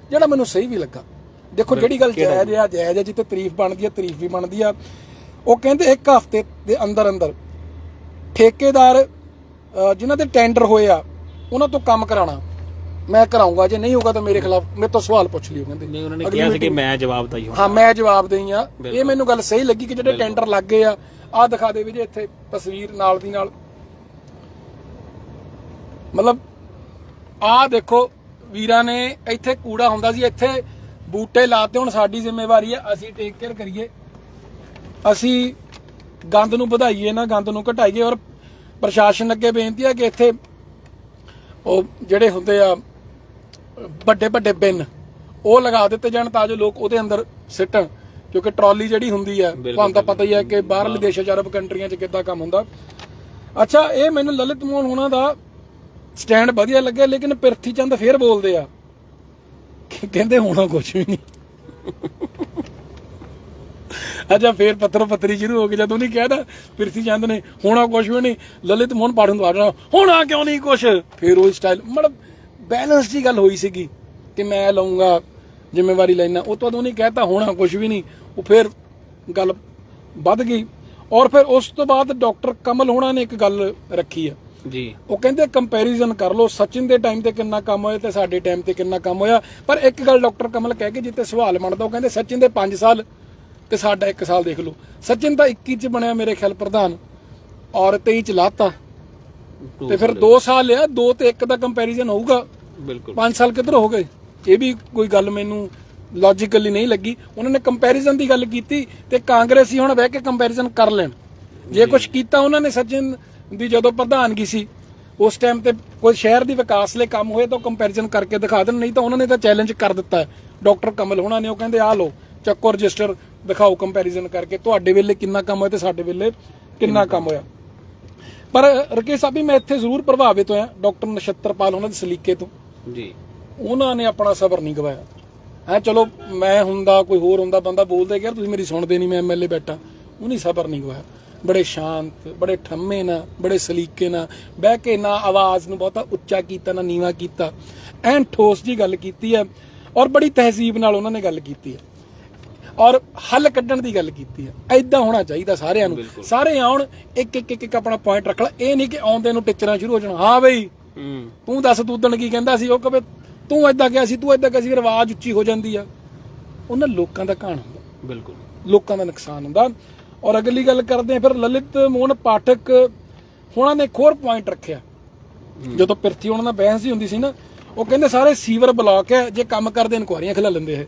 ਜਿਹੜਾ ਮੈਨੂੰ ਸਹੀ ਵੀ ਲੱਗਾ। ਦੇਖੋ ਜਿਹੜੀ ਗੱਲ ਜਾਇਜ਼ ਆ ਜਾਇਜ਼ ਆ ਜਿੱਤੇ ਤਾਰੀਫ ਬਣਦੀ ਆ ਤਾਰੀਫ ਵੀ ਬਣਦੀ ਆ। ਉਹ ਕਹਿੰਦੇ ਇੱਕ ਹਫ਼ਤੇ ਦੇ ਅੰਦਰ ਅੰਦਰ ਠੇਕੇਦਾਰ ਜਿਨ੍ਹਾਂ ਦੇ ਟੈਂਡਰ ਹੋਏ ਆ ਉਹਨਾਂ ਤੋਂ ਕੰਮ ਕਰਾਉਣਾ। ਮੈਂ ਕਰਾਉਂਗਾ ਜੇ ਨਹੀਂ ਹੋਊਗਾ ਤਾਂ ਮੇਰੇ ਖਿਲਾਫ ਮੇਰੇ ਤੋਂ ਸਵਾਲ ਪੁੱਛ ਲਿਓ ਕਹਿੰਦੇ। ਨਹੀਂ ਉਹਨਾਂ ਨੇ ਕਿਹਾ ਸੀ ਕਿ ਮੈਂ ਜਵਾਬ ਦਈ ਹਾਂ ਹਾਂ ਮੈਂ ਜਵਾਬ ਦੇਈ ਆ ਇਹ ਮੈਨੂੰ ਗੱਲ ਸਹੀ ਲੱਗੀ ਕਿ ਜਿਹੜੇ ਟੈਂਡਰ ਲੱਗ ਗਏ ਆ ਆਹ ਦਿਖਾ ਦੇ ਵੀ ਜੇ ਇੱਥੇ ਤਸਵੀਰ ਨਾਲ ਦੀ ਨਾਲ। ਮਤਲਬ ਆਹ ਦੇਖੋ ਵੀਰਾਂ ਨੇ ਇੱਥੇ ਕੂੜਾ ਹੁੰਦਾ ਸੀ ਇੱਥੇ ਬੂਟੇ ਲਾਤੇ ਹੁਣ ਸਾਡੀ ਜ਼ਿੰਮੇਵਾਰੀ ਆ ਅਸੀਂ ਟੇਕ ਕੇਅਰ ਕਰੀਏ। ਅਸੀਂ ਗੰਦ ਨੂੰ ਵਧਾਈਏ ਨਾ ਗੰਦ ਨੂੰ ਘਟਾਈਏ ਔਰ ਪ੍ਰਸ਼ਾਸਨ ਅੱਗੇ ਬੇਨਤੀ ਹੈ ਕਿ ਇੱਥੇ ਉਹ ਜਿਹੜੇ ਹੁੰਦੇ ਆ ਵੱਡੇ ਵੱਡੇ ਬਿਨ ਉਹ ਲਗਾ ਦਿੱਤੇ ਜਾਣ ਤਾਂ ਜੋ ਲੋਕ ਉਹਦੇ ਅੰਦਰ ਸਿੱਟਣ ਕਿਉਂਕਿ ਟਰਾਲੀ ਜਿਹੜੀ ਹੁੰਦੀ ਬਿਲਕੁਲ, ਤੁਹਾਨੂੰ ਤਾਂ ਪਤਾ ਹੀ ਹੈ ਕਿ ਬਾਹਰਲੇ ਦੇਸ਼ਾਂ 'ਚ ਅਰਬ ਕੰਟਰੀਆਂ 'ਚ ਕਿੱਦਾਂ ਕੰਮ ਹੁੰਦਾ। ਅੱਛਾ ਇਹ ਮੈਨੂੰ ਲਲਿਤ ਮੋਹਨ ਉਹਨਾਂ ਦਾ ਸਟੈਂਡ ਵਧੀਆ ਲੱਗਿਆ ਲੇਕਿਨ ਪਿਰਥੀ ਚੰਦ ਫੇਰ ਬੋਲਦੇ ਆ। ਕਹਿੰਦੇ ਹੋਣਾ ਕੁਝ ਵੀ ਨਹੀਂ। ਅੱਛਾ ਫੇਰ ਪੱਥਰ ਪੱਤਰੀ ਸ਼ੁਰੂ ਹੋ ਗਈ ਜਦੋਂ ਨਹੀਂ ਕਹਿਦਾ ਪਿਰਥੀ ਚੰਦ ਨੇ ਹੋਣਾ ਕੁਝ ਵੀ ਨਹੀਂ। ਲਲਿਤ ਮੋਹਨ ਪਾੜਨ ਆਣਾ ਹੋਣਾ ਕਿਉਂ ਨਹੀਂ ਕੁਝ ਫੇਰ ਉਹ ਸਟਾਈਲ ਮਤਲਬ ਬੈਲੈਂਸ ਦੀ ਗੱਲ ਹੋਈ ਸੀਗੀ ਕਿ ਮੈਂ ਲਊਂਗਾ ਜ਼ਿੰਮੇਵਾਰੀ ਲੈਣਾ ਉਹ ਤੋਂ ਨਹੀਂ ਕਹਿਤਾ ਹੋਣਾ ਕੁਝ ਵੀ ਨਹੀਂ। ਉਹ ਫੇਰ ਗੱਲ ਵੱਧ ਗਈ। ਔਰ ਫਿਰ ਉਸ ਤੋਂ ਬਾਅਦ ਡਾਕਟਰ ਕਮਲ ਹੋਣਾ ਨੇ ਇੱਕ ਗੱਲ ਰੱਖੀ ਆ। ਜੀ। ਉਹ ਕਹਿੰਦੇ ਕੰਪੈਰੀਜ਼ਨ ਕਰ ਲਓ ਸਚਿਨ ਦੇ ਟਾਈਮ ਤੇ ਕਿੰਨਾ ਕੰਮ ਹੋਇਆ ਤੇ ਸਾਡੇ ਟਾਈਮ ਤੇ ਕਿੰਨਾ ਕੰਮ ਹੋਇਆ। ਪਰ ਇੱਕ ਗੱਲ ਡਾਕਟਰ ਕਮਲ ਕਹਿ ਕੇ ਜਿੱਤੇ ਸਵਾਲ ਮੰਨਦਾ ਉਹ ਕਹਿੰਦੇ ਸਚਿਨ ਦੇ 5 ਸਾਲ ਤੇ ਸਾਡਾ 1 ਸਾਲ ਦੇਖ ਲਓ। ਸਚਿਨ ਤਾਂ 21 ਚ ਬਣਿਆ ਮੇਰੇ ਖਿਆਲ ਪ੍ਰਧਾਨ ਔਰ 23 ਚ ਲਾਤਾ। ਤੇ ਫਿਰ 2 ਸਾਲ ਆ 2 ਤੇ 1 ਦਾ ਕੰਪੈਰੀਜ਼ਨ ਹੋਊਗਾ। ਬਿਲਕੁਲ। 5 ਸਾਲ ਕਿੱਧਰ ਹੋ ਗਏ? ਇਹ ਵੀ ਕੋਈ ਗੱਲ ਮੈਨੂੰ ਲੌਜੀਕਲੀ ਨਹੀਂ ਲੱਗੀ। ਉਹਨਾਂ ਨੇ ਕੰਪੈਰੀਜ਼ਨ ਦੀ ਗੱਲ ਕੀਤੀ ਤੇ ਕਾਂਗਰਸੀ ਹੁਣ ਬਹਿ ਕੇ ਕੰਪੈਰੀਜ਼ਨ ਕਰ ਲੈਣ। ਜੇ ਕੁਝ ਕੀਤਾ ਉਹਨਾਂ ਨੇ ਸਚਿਨ ਦੀ ਜਦੋਂ ਪ੍ਰਧਾਨਗੀ ਸੀ ਉਸ ਟਾਈਮ ਤੇ ਕੋਈ ਸ਼ਹਿਰ ਦੀ ਵਿਕਾਸ ਲਈ ਕੰਮ ਹੋਏ ਤਾਂ ਕੰਪੈਰੀਜ਼ਨ ਕਰਕੇ ਦਿਖਾ ਦੇਣ ਨਹੀਂ ਤਾਂ ਉਹਨਾਂ ਨੇ ਤਾਂ ਚੈਲੰਜ ਕਰ ਦਿੱਤਾ ਡਾਕਟਰ ਕਮਲ ਹੋਣਾ ਨੇ ਉਹ ਕਹਿੰਦੇ ਆ ਲਓ ਚੱਕੋ ਰਜਿਸਟਰ ਦਿਖਾਓ ਕੰਪੈਰੀਜ਼ਨ ਕਰਕੇ ਤੁਹਾਡੇ ਵੇਲੇ ਕਿੰਨਾ ਕੰਮ ਹੋਇਆ ਤੇ ਸਾਡੇ ਵੇਲੇ ਕਿੰਨਾ ਕੰਮ ਹੋਇਆ? ਪਰ ਰਕੇਸ਼ ਸਾਹਿਬ ਵੀ ਮੈਂ ਇੱਥੇ ਜ਼ਰੂਰ ਪ੍ਰਭਾਵਿਤ ਹੋਇਆ ਡਾਕਟਰ ਨਛੱਤਰਪਾਲ ਉਹਨਾਂ ਦੇ ਸਲੀਕੇ ਤੋਂ। ਜੀ। ਉਹਨਾਂ ਨੇ ਆਪਣਾ ਸਬਰ ਨਹੀਂ ਗਵਾਇਆ। ਹੈ ਚਲੋ ਮੈਂ ਹੁੰਦਾ ਕੋਈ ਹੋਰ ਹੁੰਦਾ ਬੰਦਾ ਬੋਲਦਾ ਕਿ ਯਾਰ ਤੁਸੀਂ ਮੇਰੀ ਸੁਣਦੇ ਨਹੀਂ ਮੈਂ ਐਮਐਲਏ ਬੈਠਾ। ਉਹਨੇ ਸਬਰ ਨਹੀਂ ਗਵਾਇਆ। ਬੜੇ ਸ਼ਾਂਤ ਬੜੇ ਠੰਮੇ ਨਾਲ ਬੜੇ ਸਲੀਕੇ ਨਾਲ ਬਹਿ ਕੇ ਨਾ ਆਵਾਜ਼ ਨੂੰ ਬਹੁਤਾ ਉੱਚਾ ਕੀਤਾ ਨਾ ਨੀਵਾ ਕੀਤਾ। ਐਨ ਠੋਸ ਜੀ ਗੱਲ ਕੀਤੀ ਹੈ ਔਰ ਬੜੀ ਤਹਿਜ਼ੀਬ ਨਾਲ ਉਹਨਾਂ ਨੇ ਗੱਲ ਕੀਤੀ ਹੈ। ਔਰ ਹੱਲ ਕੱਢਣ ਦੀ ਗੱਲ ਕੀਤੀ ਹੈ। ਐਦਾਂ ਹੋਣਾ ਚਾਹੀਦਾ ਸਾਰਿਆਂ ਨੂੰ। ਸਾਰੇ ਆਉਣ ਇੱਕ ਇੱਕ ਇੱਕ ਆਪਣਾ ਪੁਆਇੰਟ ਰੱਖ ਲੈ। ਇਹ ਨਹੀਂ ਕਿ ਆਉਂਦੇ ਨੂੰ ਟਿਚਰਾਂ ਸ਼ੁਰੂ ਹੋ ਜਾਣ। ਹਾਂ ਬਈ। ਤੂੰ ਦੱਸ ਤੂੰ ਉਦਣ ਕੀ ਕਹਿੰਦਾ ਸੀ? ਉਹ ਕਹੇ ਤੂੰ ਏਦਾਂ ਕਿਹਾ ਸੀ ਤੂੰ ਏਦਾਂ ਕਿਹਾ ਸੀ ਫਿਰ ਆਵਾਜ਼ ਉੱਚੀ ਹੋ ਜਾਂਦੀ ਆ। ਉਹਨਾਂ ਲੋਕਾਂ ਦਾ ਕਹਾਣ ਹੁੰਦਾ। ਬਿਲਕੁਲ। ਲੋਕਾਂ ਦਾ ਨੁਕਸਾਨ ਹੁੰਦਾ। ਔਰ ਅਗਲੀ ਗੱਲ ਕਰਦੇ ਆ ਫਿਰ ਲਲਿਤ ਮੋਹਨ ਪਾਠਕ ਉਹਨਾਂ ਨੇ ਹੋਰ ਪੁਆਇੰਟ ਰੱਖਿਆ। ਜਦੋਂ ਪਿਰਥੀ ਉਹਨਾਂ ਨਾਲ ਬਹਿਸ ਹੀ ਹੁੰਦੀ ਸੀ ਨਾ ਉਹ ਕਹਿੰਦੇ ਸਾਰੇ ਸੀਵਰ ਬਲਾਕ ਹੈ ਜੇ ਕੰਮ ਕਰਦੇ ਇਨਕੁਆਰੀਆਂ ਖਿਲਾ ਲੈਂਦੇ ਇਹ।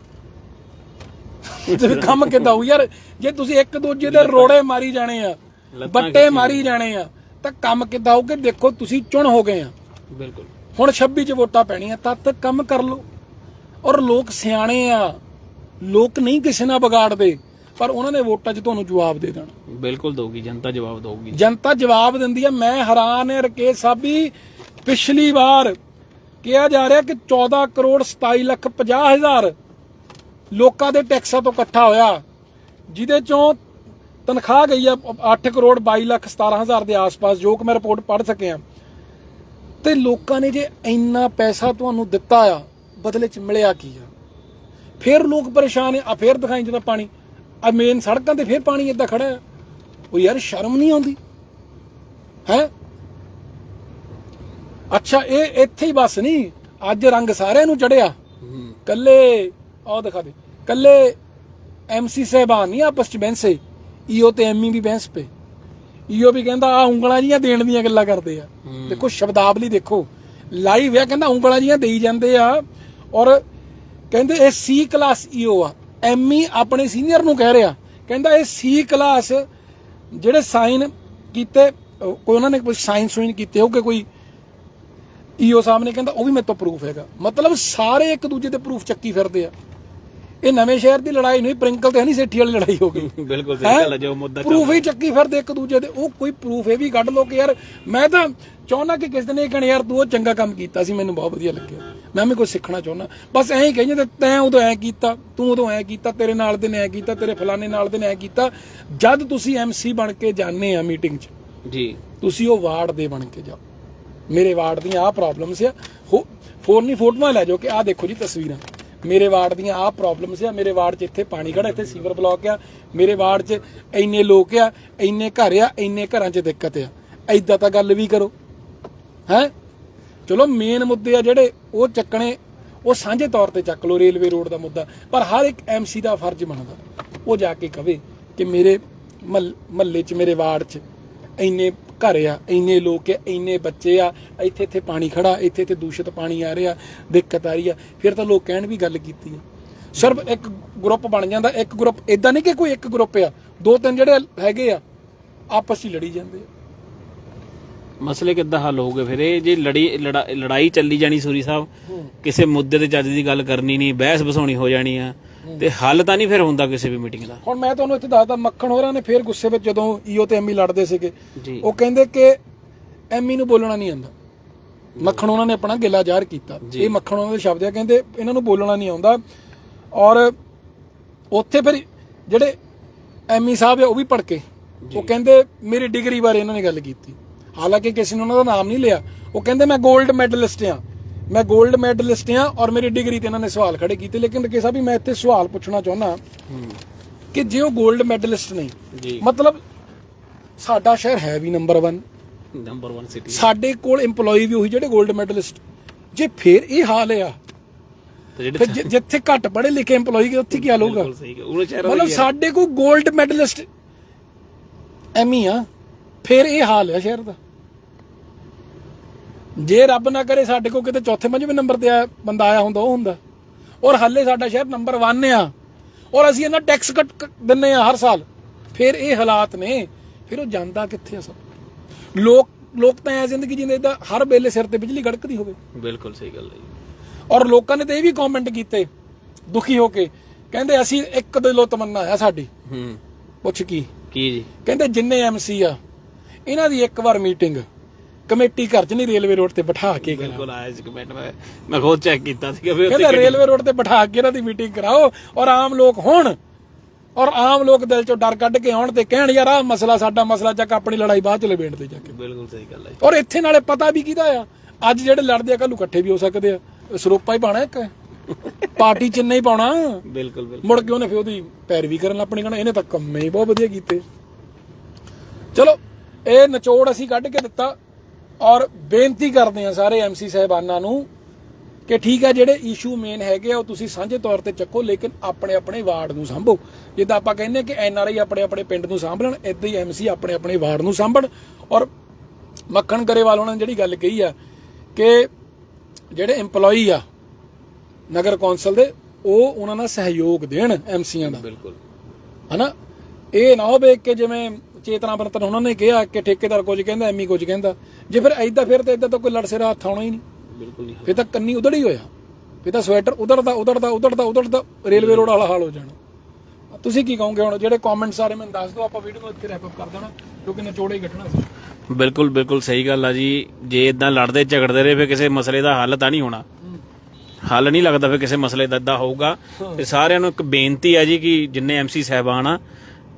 ਤੇ ਕੰਮ ਕਿੱਦਾਂ ਹੋਊ? ਯਾਰ ਜੇ ਤੁਸੀਂ ਇੱਕ ਦੂਜੇ ਦੇ ਰੋੜੇ ਮਾਰੀ ਜਾਣੇ ਆ ਬੱਟੇ ਮਾਰੀ ਜਾਣੇ ਆ ਤਾਂ ਕੰਮ ਕਿੱਦਾਂ ਹੋਊਗੇ ਦੇਖੋ ਤੁਸੀਂ ਚੁਣ ਹੋ ਗਏ ਆ। ਬਿਲਕੁਲ। ਹੁਣ 26 ਚ ਵੋਟਾਂ ਪੈਣੀਆਂ ਤਦ ਤੱਕ ਕੰਮ ਕਰ ਲਓ। ਔਰ ਲੋਕ ਸਿਆਣੇ ਆ ਲੋਕ ਨਹੀਂ ਕਿਸੇ ਨਾਲ ਵਿਗਾੜਦੇ ਪਰ ਉਹਨਾਂ ਨੇ ਵੋਟਾਂ 'ਚ ਤੁਹਾਨੂੰ ਜਵਾਬ ਦੇ ਦੇਣਾ। ਬਿਲਕੁਲ ਦਊਗੀ ਜਨਤਾ ਜਵਾਬ ਦਊਗੀ। ਜਨਤਾ ਜਵਾਬ ਦਿੰਦੀ ਹੈ ਮੈਂ ਹੈਰਾਨ ਹਾਂ ਰਕੇਸ਼ ਸਾਬੀ ਪਿਛਲੀ ਵਾਰ ਕਿਹਾ ਜਾ ਰਿਹਾ ਕਿ 14 ਕਰੋੜ 27 ਲੱਖ 50 ਹਜ਼ਾਰ ਲੋਕਾਂ ਦੇ ਟੈਕਸਾਂ ਤੋਂ ਇਕੱਠਾ ਹੋਇਆ ਜਿਹਦੇ ਚੋਂ ਤਨਖਾਹ ਗਈ ਆ 8 ਕਰੋੜ 22 ਲੱਖ 17 ਹਜ਼ਾਰ ਦੇ ਆਸ-ਪਾਸ ਜੋ ਕਿ ਮੈਂ ਰਿਪੋਰਟ ਪੜ੍ਹ ਸਕਿਆ। ਤੇ ਲੋਕਾਂ ਨੇ ਜੇ ਇੰਨਾ ਪੈਸਾ ਤੁਹਾਨੂੰ ਦਿੱਤਾ ਆ ਬਦਲੇ ਚ ਮਿਲਿਆ ਕੀ ਆ? ਫਿਰ ਲੋਕ ਪਰੇਸ਼ਾਨ ਆ ਫਿਰ ਦਿਖਾਈ ਜਿਹੜਾ ਪਾਣੀ। ਆ ਮੇਨ ਸੜਕਾਂ ਤੇ ਫਿਰ ਪਾਣੀ ਏਦਾਂ ਖੜਾ ਆ। ਉਹ ਯਾਰ ਸ਼ਰਮ ਨਹੀਂ ਆਉਂਦੀ? ਹੈ? ਅੱਛਾ ਇਹ ਇੱਥੇ ਹੀ ਬਸ ਨਹੀਂ ਅੱਜ ਰੰਗ ਸਾਰਿਆਂ ਨੂੰ ਚੜਿਆ ਕੱਲੇ ਆਹ ਦਿਖਾ ਦੇ। ਕੱਲੇ ਐਮਸੀ ਸਾਹਿਬਾਨ ਨਹੀਂ ਆਪਸ ਚ ਬੈਂਸੇ ਈਓ ਤੇ ਐਮਈ ਵੀ ਬੈਂਸ ਪੇ ਈਓ ਵੀ ਕਹਿੰਦਾ ਆ ਉਂਗਲਾਂ ਜੀਆਂ ਦੇਣ ਦੀਆਂ ਗੱਲਾਂ ਕਰਦੇ ਆ। ਦੇਖੋ ਸ਼ਬਦਾਵਲੀ ਦੇਖੋ ਲਾਈਵ ਆ ਕਹਿੰਦਾ ਉਂਗਲਾਂ ਜੀਆਂ ਦੇਈ ਜਾਂਦੇ ਆ। ਔਰ ਕਹਿੰਦੇ ਇਹ ਸੀ ਕਲਾਸ ਈਓ ਆ। ਐਮਈ ਆਪਣੇ ਸੀਨੀਅਰ ਨੂੰ ਕਹਿ ਰਿਹਾ ਕਹਿੰਦਾ ਇਹ ਸੀ ਕਲਾਸ ਜਿਹੜੇ ਸਾਈਨ ਕੀਤੇ ਕੋਈ ਉਹਨਾਂ ਨੇ ਕੋਈ ਸਾਈਨ ਸੁਈਨ ਕੀਤੇ ਹੋਗੇ ਕੋਈ ਈਓ ਸਾਹਿਬ ਨੇ ਕਹਿੰਦਾ ਉਹ ਵੀ ਮੇਰੇ ਤੋਂ ਪ੍ਰੂਫ ਹੈਗਾ। ਮਤਲਬ ਸਾਰੇ ਇੱਕ ਦੂਜੇ ਤੇ ਪ੍ਰੂਫ ਚੱਕੀ ਫਿਰਦੇ ਆ। ਇਹ ਨਵੇਂ ਸ਼ਹਿਰ ਦੀ ਲੜਾਈ ਨਹੀਂ ਪ੍ਰਿੰਕਲ ਤੇ ਨਹੀਂ ਸੇਠੀ ਵਾਲੀ ਲੜਾਈ ਹੋ ਗਈ। ਬਿਲਕੁਲ ਸਹੀ ਗੱਲ ਹੈ? ਜੋ ਮੁੱਦਾ ਪ੍ਰੂਫ ਹੀ ਚੱਕੀ ਫਿਰਦੇ ਇੱਕ ਦੂਜੇ ਦੇ ਉਹ ਕੋਈ ਪ੍ਰੂਫ ਇਹ ਵੀ ਕੱਢ ਲੋ ਕਿ ਯਾਰ ਮੈਂ ਤਾਂ ਚਾਹੁੰਦਾ ਕਿ ਕਿਸੇ ਨੇ ਇਹ ਕਹਣ ਯਾਰ ਤੂੰ ਉਹ ਚੰਗਾ ਕੰਮ ਕੀਤਾ ਸੀ ਮੈਨੂੰ ਬਹੁਤ ਵਧੀਆ ਲੱਗਿਆ। ਮੈਂ ਵੀ ਕੁਝ ਸਿੱਖਣਾ ਚਾਹੁੰਦਾ। ਬਸ ਐਂ ਹੀ ਕਹੀਏ ਤੇ ਤੈਂ ਉਦੋਂ ਐ ਕੀਤਾ ਤੂੰ ਉਦੋਂ ਐ ਕੀਤਾ ਤੇਰੇ ਨਾਲ ਦੇ ਨੇ ਐ ਕੀਤਾ ਤੇਰੇ ਫਲਾਣੇ ਨਾਲ ਦੇ ਨੇ ਐ ਕੀਤਾ। ਜਦ ਤੁਸੀਂ ਐਮਸੀ ਬਣ ਕੇ ਜਾਂਦੇ ਆ ਮੀਟਿੰਗ 'ਚ ਜੀ। ਤੁਸੀਂ ਉਹ ਵਾਰਡ ਦੇ ਬਣ ਕੇ ਜਾਓ। ਮੇਰੇ ਵਾਰਡ ਦੀਆਂ ਆਹ ਪ੍ਰੋਬਲਮਸ ਆ। ਫੋਨ ਨਹੀਂ ਫੋਟੋਆਂ ਲੈ ਜਾਓ ਕਿ ਆਹ ਦੇਖੋ ਜੀ ਤਸਵੀਰਾਂ। ਮੇਰੇ ਵਾਰਡ ਦੀਆਂ ਆਹ ਪ੍ਰੋਬਲਮਸ ਆ। ਮੇਰੇ ਵਾਰਡ 'ਚ ਇੱਥੇ ਪਾਣੀ ਖੜਾ ਇੱਥੇ ਸੀਵਰ ਬਲਾਕ ਆ। ਮੇਰੇ ਵਾਰਡ 'ਚ ਇੰਨੇ ਲੋਕ ਆ, ਇੰਨੇ ਘਰ ਆ, ਇੰਨੇ ਘਰਾਂ 'ਚ ਦਿੱਕਤ ਆ। ਐਦਾਂ ਤਾਂ ਗੱਲ ਵੀ ਕਰੋ। ਹੈ? ਚਲੋ ਮੇਨ ਮੁੱਦੇ ਆ ਜਿਹੜੇ, ਉਹ ਚੱਕਣੇ, ਉਹ ਸਾਂਝੇ ਤੌਰ ਤੇ ਚੱਕ ਲਓ ਰੇਲਵੇ ਰੋਡ ਦਾ ਮੁੱਦਾ। ਪਰ ਹਰ ਇੱਕ ਐਮਸੀ ਦਾ ਫਰਜ਼ ਬਣਦਾ। ਉਹ ਜਾ ਕੇ ਕਵੇ ਕਿ ਮੇਰੇ ਮਹੱਲੇ 'ਚ, ਮੇਰੇ ਵਾਰਡ 'ਚ ਇੰਨੇ ਘਰ ਆ ਇੰਨੇ ਲੋਕ ਆ ਇੰਨੇ ਬੱਚੇ ਆ ਇੱਥੇ ਇੱਥੇ ਪਾਣੀ ਖੜਾ ਇੱਥੇ ਇੱਥੇ ਦੂਸ਼ਿਤ ਪਾਣੀ ਆ ਰਿਹਾ ਦਿੱਕਤ ਆ ਰਹੀ ਆ। ਫਿਰ ਤਾਂ ਲੋਕ ਕਹਿਣ ਵੀ ਗੱਲ ਕੀਤੀ ਆ। ਸਿਰਫ ਇੱਕ ਗਰੁੱਪ ਬਣ ਜਾਂਦਾ ਇੱਕ ਗਰੁੱਪ ਇਦਾਂ ਨਹੀਂ ਕਿ ਕੋਈ ਇੱਕ ਗਰੁੱਪ ਆ ਦੋ ਤਿੰਨ ਜਿਹੜੇ ਹੈਗੇ ਆ ਆਪਸ ਵਿੱਚ ਲੜੀ ਜਾਂਦੇ ਆ। ਮਸਲੇ ਕਿੱਦਾਂ ਹੱਲ ਹੋਊਗੇ ਫਿਰ? ਇਹ ਜੇ ਲੜੀ ਲੜਾ- ਲੜਾਈ ਚੱਲੀ ਜਾਣੀ ਸੂਰੀ ਸਾਹਿਬ ਕਿਸੇ ਮੁੱਦੇ ਤੇ ਚੱਜ ਦੀ ਗੱਲ ਕਰਨੀ ਨਹੀਂ ਬਹਿਸ ਬਸਾਉਣੀ ਹੋ ਜਾਣੀ ਆ। ਤੇ ਹੱਲ ਤਾਂ ਨਹੀਂ ਫਿਰ ਹੁੰਦਾ ਕਿਸੇ ਵੀ ਮੀਟਿੰਗ ਦਾ। ਹੁਣ ਮੈਂ ਤੁਹਾਨੂੰ ਇੱਥੇ ਦੱਸਦਾ ਮੱਖਣ ਹੋਰਾਂ ਨੇ ਫੇਰ ਗੁੱਸੇ ਵਿੱਚ ਜਦੋਂ ਈਓ ਤੇ ਐਮੀ ਲੜਦੇ ਸੀਗੇ ਜੀ। ਉਹ ਕਹਿੰਦੇ ਕਿ ਐਮੀ ਨੂੰ ਬੋਲਣਾ ਨਹੀਂ ਆਉਂਦਾ। ਮੱਖਣ ਉਹਨਾਂ ਨੇ ਆਪਣਾ ਗਿਲਾ ਜ਼ਾਹਰ ਕੀਤਾ। ਇਹ ਮੱਖਣ ਉਹਨਾਂ ਦੇ ਸ਼ਬਦ ਆ ਕਹਿੰਦੇ ਇਹਨਾਂ ਨੂੰ ਬੋਲਣਾ ਨਹੀਂ ਆਉਂਦਾ। ਔਰ ਉੱਥੇ ਫਿਰ ਜਿਹੜੇ ਐਮੀ ਸਾਹਿਬ ਆ ਉਹ ਵੀ ਭੜਕੇ। ਉਹ ਕਹਿੰਦੇ ਮੇਰੀ ਡਿਗਰੀ ਬਾਰੇ ਇਹਨਾਂ ਨੇ ਗੱਲ ਕੀਤੀ। ਹਾਲਾਂਕਿ ਕਿਸੇ ਨੇ ਉਹਨਾਂ ਦਾ ਨਾਮ ਨਹੀਂ ਲਿਆ। ਉਹ ਕਹਿੰਦੇ ਮੈਂ 골ਡ ਮੈਡਲਿਸਟ ਆ। ਮੈਂ 골ਡ ਮੈਡਲਿਸਟ ਹਾਂ ਔਰ ਮੇਰੀ ਡਿਗਰੀ ਤੇ ਇਹਨਾਂ ਨੇ ਸਵਾਲ ਖੜੇ ਕੀਤੇ ਲੇਕਿਨ ਰਕੇ ਸਾਹਿਬ ਮੈਂ ਇੱਥੇ ਸਵਾਲ ਪੁੱਛਣਾ ਚਾਹੁੰਦਾ ਕਿ ਜੇ ਉਹ 골ਡ ਮੈਡਲਿਸਟ ਨਹੀਂ ਮਤਲਬ ਸਾਡਾ ਸ਼ਹਿਰ ਹੈ ਵੀ ਨੰਬਰ 1 ਨੰਬਰ 1 ਸਿਟੀ ਸਾਡੇ ਕੋਲ EMPLOYE ਵੀ ਉਹੀ ਜਿਹੜੇ 골ਡ ਮੈਡਲਿਸਟ ਜੇ ਫੇਰ ਇਹ ਹਾਲ ਆ ਜਿੱਥੇ ਘੱਟ ਪੜੇ ਲਿਖੇ EMPLOYE ਉੱਥੇ ਕੀ ਹਾਲ ਹੋਊਗਾ? ਮਤਲਬ ਸਾਡੇ ਕੋਲ 골ਡ ਮੈਡਲਿਸਟ ਐਮੀ ਆ ਫੇਰ ਇਹ ਹਾਲ ਆ ਸ਼ਹਿਰ ਦਾ। ਜੇ ਰੱਬ ਨਾ ਕਰੇ ਸਾਡੇ ਕੋਲ ਕਿਤੇ ਚੌਥੇ ਪੰਜਵੇਂ ਨੰਬਰ ਤੇ ਆ ਬੰਦਾ ਆਇਆ ਹੁੰਦਾ ਉਹ ਹੁੰਦਾ। ਔਰ ਹਾਲੇ ਸਾਡਾ ਸ਼ਹਿਰ ਨੰਬਰ 1 ਆ। ਔਰ ਅਸੀਂ ਇਹਨਾਂ ਟੈਕਸ ਕੱਟ ਦਿੰਨੇ ਆ ਹਰ ਸਾਲ। ਫਿਰ ਇਹ ਹਾਲਾਤ ਨੇ ਫਿਰ ਉਹ ਜਾਂਦਾ ਕਿੱਥੇ ਆ ਸਭ? ਲੋਕ ਲੋਕ ਤਾਂ ਐ ਜ਼ਿੰਦਗੀ ਜਿੰਦੇ ਦਾ ਹਰ ਵੇਲੇ ਸਿਰ ਤੇ ਬਿਜਲੀ ਗੜਕਦੀ ਹੋਵੇ। ਬਿਲਕੁਲ ਸਹੀ ਗੱਲ ਹੈ ਜੀ। ਔਰ ਲੋਕਾਂ ਨੇ ਤੇ ਇਹ ਵੀ ਕਮੈਂਟ ਕੀਤੇ ਦੁਖੀ ਹੋ ਕੇ। ਕਹਿੰਦੇ ਅਸੀਂ ਇੱਕ ਦਿਲੋਂ ਤਮੰਨਾ ਆ ਸਾਡੀ। ਹੂੰ। ਪੁੱਛ ਕੀ? ਕੀ ਜੀ? ਕਹਿੰਦੇ ਜਿੰਨੇ ਐਮਸੀ ਆ ਇਹਨਾਂ ਦੀ ਇੱਕ ਵਾਰ ਮੀਟਿੰਗ ਕਮੇਟੀ ਘਰ ਚ ਨਹੀਂ ਰੇਲਵੇ ਰੋਡ ਤੇ ਬਿਠਾ ਕੇ ਕਰਾ ਬਿਲਕੁਲ ਆਇਆ ਸੀ ਕਮੈਂਟ ਮੈਂ ਮੈਂ ਖੁਦ ਚੈੱਕ ਕੀਤਾ ਸੀਗਾ ਵੀ ਉੱਥੇ ਕਹਿੰਦੇ ਰੇਲਵੇ ਰੋਡ ਤੇ ਬਿਠਾ ਕੇ ਇਹਨਾਂ ਦੀ ਮੀਟਿੰਗ ਕਰਾਓ ਔਰ ਆਮ ਲੋਕ ਹੋਣ। ਔਰ ਆਮ ਲੋਕ ਦਿਲ ਚੋਂ ਡਰ ਕੱਢ ਕੇ ਆਉਣ ਤੇ ਕਹਿਣ ਯਾਰ ਆਹ ਮਸਲਾ ਸਾਡਾ ਮਸਲਾ ਚੱਕ ਆਪਣੀ ਲੜਾਈ ਬਾਅਦ ਚ ਲਬੇੜਦੇ ਜਾ ਕੇ। ਬਿਲਕੁਲ ਸਹੀ ਗੱਲ ਹੈ ਔਰ ਇੱਥੇ ਨਾਲੇ ਪਤਾ ਵੀ ਕਿਹਦਾ ਆ? ਅੱਜ ਜਿਹੜੇ ਲੜਦੇ ਆ ਕੱਲ ਨੂੰ ਇਕੱਠੇ ਵੀ ਹੋ ਸਕਦੇ ਆ। ਸਰੋਪਾ ਹੀ ਪਾਣਾ ਇੱਕ। ਪਾਰਟੀ ਚ ਨਹੀਂ ਪਾਉਣਾ। ਬਿਲਕੁਲ ਬਿਲਕੁਲ। ਮੁੜ ਕੇ ਉਹਨੇ ਫਿਰ ਉਹਦੀ ਪੈਰਵੀ ਕਰਨ ਲੱਪਣੀ ਕਹਣਾ ਇਹਨੇ ਤਾਂ ਕੰਮੇ ਹੀ ਬਹੁਤ ਵਧੀਆ ਕੀਤੇ। ਚਲੋ ਇਹ ਨਿਚੋੜ ਅਸੀਂ ਕੱਢ ਕੇ ਦਿੱਤਾ। ਔਰ ਬੇਨਤੀ ਕਰਦੇ ਆ ਸਾਰੇ ਐਮਸੀ ਸਾਹਿਬਾਨਾਂ ਨੂੰ ਕਿ ਠੀਕ ਹੈ ਜਿਹੜੇ ਇਸ਼ੂ ਮੇਨ ਹੈਗੇ ਆ ਉਹ ਤੁਸੀਂ ਸਾਂਝੇ ਤੌਰ ਤੇ ਚੱਕੋ ਲੇਕਿਨ ਆਪਣੇ ਆਪਣੇ ਵਾਰਡ ਨੂੰ ਸੰਭੋ। ਜਿੱਦਾਂ ਆਪਾਂ ਕਹਿੰਦੇ ਕਿ ਐਨਆਰਆਈ ਆਪਣੇ ਆਪਣੇ ਪਿੰਡ ਨੂੰ ਸੰਭਲਣ ਇਦਾਂ ਹੀ ਐਮਸੀ ਆਪਣੇ ਆਪਣੇ ਵਾਰਡ ਨੂੰ ਸੰਭਣ। ਔਰ ਮੱਖਣ ਗਰੇਵਾਲ ਉਹਨਾਂ ਨੇ ਜਿਹੜੀ ਗੱਲ ਕਹੀ ਆ ਕਿ ਜਿਹੜੇ EMPLOYE ਆ ਨਗਰ ਕੌਂਸਲ ਦੇ ਉਹ ਉਹਨਾਂ ਨਾਲ ਸਹਿਯੋਗ ਦੇਣ ਐਮਸੀਆਂ ਦਾ। ਬਿਲਕੁਲ। ਹਨਾ? ਇਹ ਨਾ ਹੋਵੇ ਕਿ ਜਿਵੇਂ ਚੇਤਨਾ ਬਰਤਨ ਉਹਨਾਂ ਨੇ ਕਿਹਾ ਕਿ ਠੇਕੇਦਾਰ ਕੁਝ ਕਹਿੰਦਾ ਐਮੀ ਕੁਝ ਕਹਿੰਦਾ। ਜੇ ਫਿਰ ਐਦਾਂ ਫਿਰ ਤਾਂ ਐਦਾਂ ਤਾਂ ਕੋਈ ਲੜ ਸਿਰਾ ਹੱਥ ਆਉਣਾ ਹੀ ਨਹੀਂ। ਬਿਲਕੁਲ ਨਹੀਂ। ਫਿਰ ਤਾਂ ਕੰਨੀ ਉਧੜ ਹੀ ਹੋਇਆ। ਫਿਰ ਤਾਂ ਸਵੈਟਰ ਉਧੜਦਾ ਉਧੜਦਾ ਉਧੜਦਾ ਉਧੜਦਾ ਰੇਲਵੇ ਰੋਡ ਵਾਲਾ ਹਾਲ ਹੋ ਜਾਣਾ। ਤੁਸੀਂ ਕੀ ਕਹੋਗੇ ਹੁਣ? ਜਿਹੜੇ ਕਮੈਂਟ ਸਾਰੇ ਮੈਨੂੰ ਦੱਸ ਦਿਓ ਆਪਾਂ ਵੀਡੀਓ ਨੂੰ ਇੱਥੇ ਰੈਪ ਅਪ ਕਰ ਦੇਣਾ ਕਿਉਂਕਿ ਨਿਚੋੜੇ ਹੀ ਘਟਣਾ ਸੀ। ਬਿਲਕੁਲ ਬਿਲਕੁਲ ਸਹੀ ਗੱਲ ਆ ਜੀ। ਜੇ ਇਦਾਂ ਲੜਦੇ ਝਗੜਦੇ ਰਹੇ ਫਿਰ ਕਿਸੇ ਮਸਲੇ ਦਾ ਹੱਲ ਤਾਂ ਨਹੀਂ ਹੋਣਾ। ਹੱਲ ਨਹੀਂ ਲੱਗਦਾ ਫਿਰ ਕਿਸੇ ਮਸਲੇ ਦਾ ਇਦਾਂ ਹੋਊਗਾ। ਤੇ ਸਾਰਿਆਂ ਨੂੰ ਇੱਕ ਬੇਨਤੀ ਆ ਜੀ ਕਿ ਜਿੰਨੇ ਐਮਸੀ ਸਹਿਬਾਨ ਆ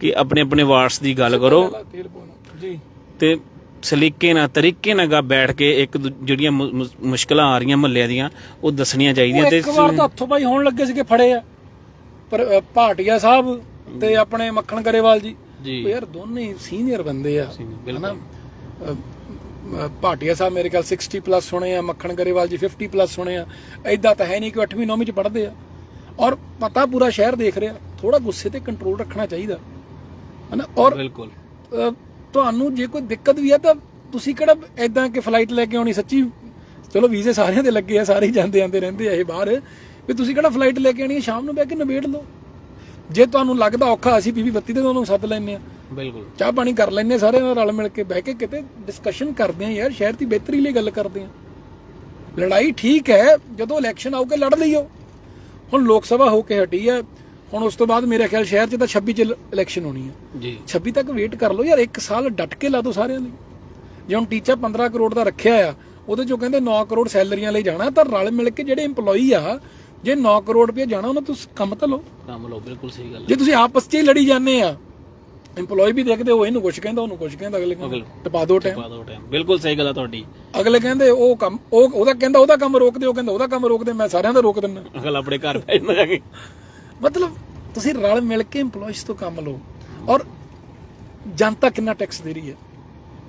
ਕਿ ਆਪਣੇ ਆਪਣੇ ਵਾਰਡਸ ਦੀ ਗੱਲ ਕਰੋ। ਤੇਲ ਪਾਉਣਾ ਜੀ ਤੇ ਸਲੀਕੇ ਨਾਲ ਤਰੀਕੇ ਨਾਲ ਗਾ ਬੈਠ ਕੇ ਇੱਕ ਦੂ- ਜਿਹੜੀਆਂ ਮੁ- ਮੁਸ਼ਕਲਾਂ ਆ ਰਹੀਆਂ ਮਹੱਲਿਆਂ ਦੀਆਂ ਉਹ ਦੱਸਣੀਆਂ ਚਾਹੀਦੀਆਂ ਉਹ ਤੇ ਇੱਕ ਵਾਰ ਤਾਂ ਹੱਥੋਂ ਪਾਈ ਹੋਣ ਲੱਗੇ ਸੀਗੇ ਫੜੇ ਆ। ਪਰ ਅ, ਭਾਟੀਆ ਸਾਹਿਬ ਤੇ ਆਪਣੇ ਮੱਖਣ ਗਰੇਵਾਲ ਜੀ। ਜੀ। ਉਹ ਯਾਰ ਦੋਨੇ ਸੀਨੀਅਰ ਬੰਦੇ ਆ ਬਿਲਕੁਲ। ਹਨਾ? ਅ, ਅ, ਭਾਟੀਆ ਸਾਹਿਬ ਮੇਰੇ ਖਿਆਲ 60 ਪਲੱਸ ਹੋਣੇ ਆ ਮੱਖਣ ਗਰੇਵਾਲ ਜੀ 50 ਪਲੱਸ ਹੋਣੇ ਆ। ਐਦਾਂ ਤਾਂ ਹੈ ਨਹੀਂ ਕਿ 8ਵੀਂ 9ਵੀਂ ਚ ਪੜ੍ਹਦੇ ਆ। ਔਰ ਪਤਾ ਪੂਰਾ ਸ਼ਹਿਰ ਦੇਖ ਰਿਹਾ ਥੋੜਾ ਗੁੱਸੇ ਤੇ ਕੰਟਰੋਲ ਰੱਖਣਾ ਚਾਹੀਦਾ। ਹਨਾ? ਔਰ ਬਿਲਕੁਲ। ਤੁਹਾਨੂੰ ਜੇ ਕੋਈ ਦਿੱਕਤ ਵੀ ਆ ਤਾਂ ਤੁਸੀਂ ਕਿਹੜਾ ਐਦਾਂ ਕਿ ਫਲਾਈਟ ਲੈ ਕੇ ਆਉਣੀ ਸੱਚੀ? ਚਲੋ ਵੀਜ਼ੇ ਸਾਰਿਆਂ ਦੇ ਲੱਗੇ ਆ ਸਾਰੇ ਜਾਂਦੇ ਆਂਦੇ ਰਹਿੰਦੇ ਆ ਇਹ ਬਾਹਰ। ਵੀ ਤੁਸੀਂ ਕਿਹੜਾ ਫਲਾਈਟ ਲੈ ਕੇ ਆਣੀ ਹੈ ਸ਼ਾਮ ਨੂੰ ਬਹਿ ਕੇ ਨਿਬੇੜ ਲਓ। ਜੇ ਤੁਹਾਨੂੰ ਲੱਗਦਾ ਔਖਾ ਅਸੀਂ ਬੀਬੀ ਬੱਤੀ ਤੇ ਤੁਹਾਨੂੰ ਸੱਦ ਲੈਂਦੇ ਆ। ਬਿਲਕੁਲ। ਚਾਹ ਪਾਣੀ ਕਰ ਆ ਸਾਰਿਆਂ ਨਾਲ ਰਲ ਮਿਲ ਕੇ ਬਹਿ ਕੇ ਕਿਤੇ ਡਿਸਕਸ਼ਨ ਕਰਦੇ ਆ ਯਾਰ ਸ਼ਹਿਰ ਦੀ ਬਿਹਤਰੀ ਲਈ ਗੱਲ ਕਰਦੇ ਆ। ਲੜਾਈ ਠੀਕ ਹੈ ਜਦੋਂ ਇਲੈਕਸ਼ਨ ਆਊਗਾ ਲੜ ਲਈਓ। ਹੁਣ ਲੋਕ ਸਭਾ ਹੋ ਕੇ ਹਟੀ ਹੈ ਹੁਣ ਉਸ ਤੋਂ ਬਾਅਦ ਮੇਰੇ ਖਿਆਲ ਸ਼ਹਿਰ 'ਚ ਤਾਂ 26 ਚ ਇਲੈਕਸ਼ਨ ਹੋਣੀ ਹੈ ਜੀ। 26 ਤੱਕ ਵੇਟ ਕਰ ਲਓ ਯਾਰ ਇੱਕ ਸਾਲ ਡਟ ਕੇ ਲਾ ਦਿਓ ਸਾਰਿਆਂ ਲਈ। ਜੇ ਹੁਣ ਟੀਚਾ 15 ਕਰੋੜ ਦਾ ਰੱਖਿਆ ਆ ਉਹਦੇ ਚੋਂ ਕਹਿੰਦੇ 9 ਕਰੋੜ ਸੈਲਰੀਆਂ ਲਈ ਜਾਣਾ ਤਾਂ ਰਲ ਮਿਲ ਕੇ ਜਿਹੜੇ EMPLOYE ਆ ਜੇ 9 ਕਰੋੜ ਰੁਪਏ ਜਾਣਾ ਉਹਨਾਂ ਤੋਂ ਕੰਮ ਤਾਂ ਲਓ। ਕੰਮ ਲਓ ਬਿਲਕੁਲ ਸਹੀ ਗੱਲ ਜੇ ਤੁਸੀਂ ਆਪਸ 'ਚ ਹੀ ਲੜੀ ਜਾਂਦੇ ਆ EMPLOYE ਵੀ ਦੇਖਦੇ ਹੋ ਇਹਨੂੰ ਕੁਝ ਕਹਿੰਦਾ ਉਹਨੂੰ ਕੁਝ ਕਹਿੰਦਾ ਅਗਲੇ ਕਹਿੰਦੇ ਟਪਾ ਦੋ ਟਾਈਮ ਪਾ ਦੋ ਟਾਈਮ ਬਿਲਕੁਲ ਸਹੀ ਗੱਲ ਆ ਤੁਹਾਡੀ। ਅਗਲੇ ਕਹਿੰਦੇ ਉਹ ਕੰਮ ਉਹ ਉਹਦਾ ਕਹਿੰਦਾ ਉਹਦਾ ਕੰਮ ਰੋਕ ਦਿਓ ਕਹਿੰਦਾ ਉਹਦਾ ਕੰਮ ਰੋਕ ਦੇ ਮੈਂ ਸਾਰਿਆਂ ਦਾ ਰੋਕ ਦਿੰਦਾ। ਅਗਲ ਆਪਣੇ ਘਰ ਬੈਠਣਾ ਜਾ ਕੇ। ਮਤਲਬ ਤੁਸੀਂ ਰਲ ਮਿਲ ਕੇ EMPLOYEES ਤੋਂ ਕੰਮ ਲਓ। ਔਰ ਜਨਤਾ ਕਿੰਨਾ ਟੈਕਸ ਦੇ ਰਹੀ ਹੈ?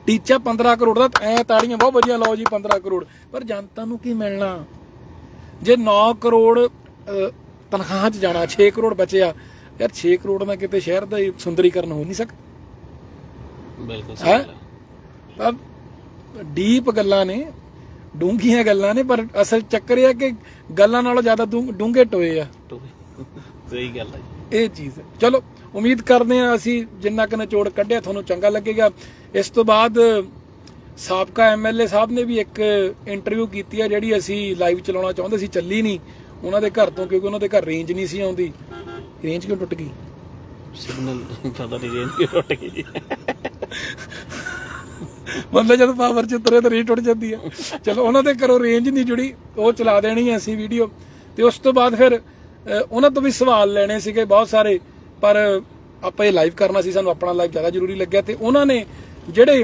ਟੀਚਾ 15 ਕਰੋੜ ਦਾ ਐ ਤਾੜੀਆਂ ਬਹੁਤ ਵਧੀਆ ਲਾਓ ਜੀ 15 ਕਰੋੜ। ਪਰ ਜਨਤਾ ਨੂੰ ਕੀ ਮਿਲਣਾ? ਜੇ 9 ਕਰੋੜ ਤਨਖਾਹ 'ਚ ਜਾਣਾ 6 ਕਰੋੜ ਬਚਿਆ ਯਾਰ 6 ਕਰੋੜ ਨਾਲ ਕਿਤੇ ਸ਼ਹਿਰ ਦਾ ਹੀ ਸੁੰਦਰੀਕਰਨ ਹੋ ਨਹੀਂ ਸਕਦਾ। ਬਿਲਕੁਲ ਸਹੀ। ਤਾਂ ਡੀਪ ਗੱਲਾਂ ਨੇ ਡੂੰਘੀਆਂ ਗੱਲਾਂ ਨੇ ਪਰ ਅਸਲ ਚੱਕਰ ਇਹ ਆ ਕਿ ਗੱਲਾਂ ਨਾਲੋਂ ਜ਼ਿਆਦਾ ਡੂੰਘੇ ਟੋਏ ਆ। ਸਹੀ ਗੱਲ ਆ ਜੀ। ਇਹ ਚੀਜ਼ ਹੈ। ਚਲੋ ਉਮੀਦ ਕਰਦੇ ਹਾਂ ਅਸੀਂ ਜਿੰਨਾ ਕੁ ਨਿਚੋੜ ਕੱਢਿਆ ਤੁਹਾਨੂੰ ਚੰਗਾ ਲੱਗੇਗਾ। ਇਸ ਤੋਂ ਬਾਅਦ ਸਾਬਕਾ ਐਮਐਲਏ ਸਾਹਿਬ ਨੇ ਵੀ ਇੱਕ ਇੰਟਰਵਿਊ ਕੀਤੀ ਆ ਜਿਹੜੀ ਅਸੀਂ ਲਾਈਵ ਚਲਾਉਣਾ ਚਾਹੁੰਦੇ ਸੀ ਚੱਲੀ ਨਹੀਂ। ਉਹਨਾਂ ਦੇ ਘਰ ਤੋਂ ਕਿਉਂਕਿ ਉਹਨਾਂ ਦੇ ਘਰ ਰੇਂਜ ਨਹੀਂ ਸੀ ਆਉਂਦੀ। ਰੇਂਜ ਕਿਉਂ ਟੁੱਟ ਗਈ? ਸਿਗਨਲ ਪਤਾ ਨਹੀਂ ਰੇਂਜ ਕਿ ਟੁੱਟ ਗਈ? ਬੰਦਾ ਜਦ ਪਾਵਰ ਚ ਉਤਰੇ ਤਾਂ ਰੇਂਜ ਟੁੱਟ ਜਾਂਦੀ ਆ। ਚਲੋ ਉਹਨਾਂ ਦੇ ਘਰੋਂ ਰੇਂਜ ਨਹੀਂ ਜੁੜੀ ਉਹ ਚਲਾ ਦੇਣੀ ਆ ਅਸੀਂ ਵੀਡੀਓ ਤੇ ਉਸ ਤੋਂ ਬਾਅਦ ਫਿਰ ਉਹਨਾਂ ਤੋਂ ਵੀ ਸਵਾਲ ਲੈਣੇ ਸੀਗੇ ਬਹੁਤ ਸਾਰੇ, ਪਰ ਆਪਾਂ ਇਹ ਲਾਈਵ ਕਰਨਾ ਸੀ, ਸਾਨੂੰ ਆਪਣਾ ਲਾਈਵ ਜ਼ਿਆਦਾ ਜ਼ਰੂਰੀ ਲੱਗਿਆ ਤੇ ਉਹਨਾਂ ਨੇ ਜਿਹੜੇ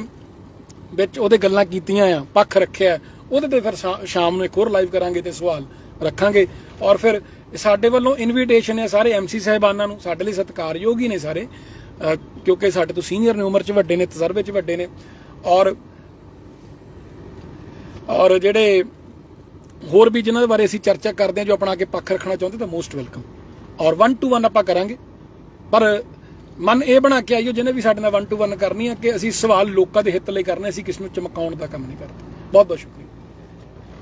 ਵਿੱਚ ਉਹਦੇ ਗੱਲਾਂ ਕੀਤੀਆਂ ਆ, ਪੱਖ ਰੱਖਿਆ, ਉਹਦੇ ਤੇ ਫਿਰ ਸ਼ਾਮ ਨੂੰ ਇੱਕ ਹੋਰ ਲਾਈਵ ਕਰਾਂਗੇ ਤੇ ਸਵਾਲ ਰੱਖਾਂਗੇ। ਔਰ ਫਿਰ ਸਾਡੇ ਵੱਲੋਂ ਇਨਵੀਟੇਸ਼ਨ ਹੈ ਸਾਰੇ ਐਮਸੀ ਸਾਹਿਬਾਨਾਂ ਨੂੰ, ਸਾਡੇ ਲਈ ਸਤਿਕਾਰਯੋਗ ਹੀ ਨੇ ਸਾਰੇ ਕਿਉਂਕਿ ਸਾਡੇ ਤੋਂ ਸੀਨੀਅਰ ਨੇ, ਉਮਰ 'ਚ ਵੱਡੇ ਨੇ, ਤਜਰਬੇ 'ਚ ਵੱਡੇ ਨੇ। ਔਰ ਔਰ ਜਿਹੜੇ ਹੋਰ ਵੀ ਜਿਨ੍ਹਾਂ ਦੇ ਬਾਰੇ ਅਸੀਂ ਚਰਚਾ ਕਰਦੇ ਹਾਂ, ਜੋ ਆਪਣਾ ਅੱਗੇ ਪੱਖ ਰੱਖਣਾ ਚਾਹੁੰਦੇ, ਤਾਂ ਮੋਸਟ ਵੈਲਕਮ ਔਰ 1 ਟੂ 1 ਆਪਾਂ ਕਰਾਂਗੇ। ਪਰ ਮਨ ਇਹ ਬਣਾ ਕੇ ਆਈਓ, ਜਿਹਨੇ ਵੀ ਸਾਡੇ ਨਾਲ 1 ਟੂ 1 ਕਰਨੀ ਹੈ, ਕਿ ਅਸੀਂ ਸਵਾਲ ਲੋਕਾਂ ਦੇ ਹਿੱਤ ਲਈ ਕਰਨੇ, ਅਸੀਂ ਕਿਸ ਨੂੰ ਚਮਕਾਉਣ ਦਾ ਕੰਮ ਨਹੀਂ ਕਰਦੇ। ਬਹੁਤ ਬਹੁਤ ਸ਼ੁਕਰੀਆ।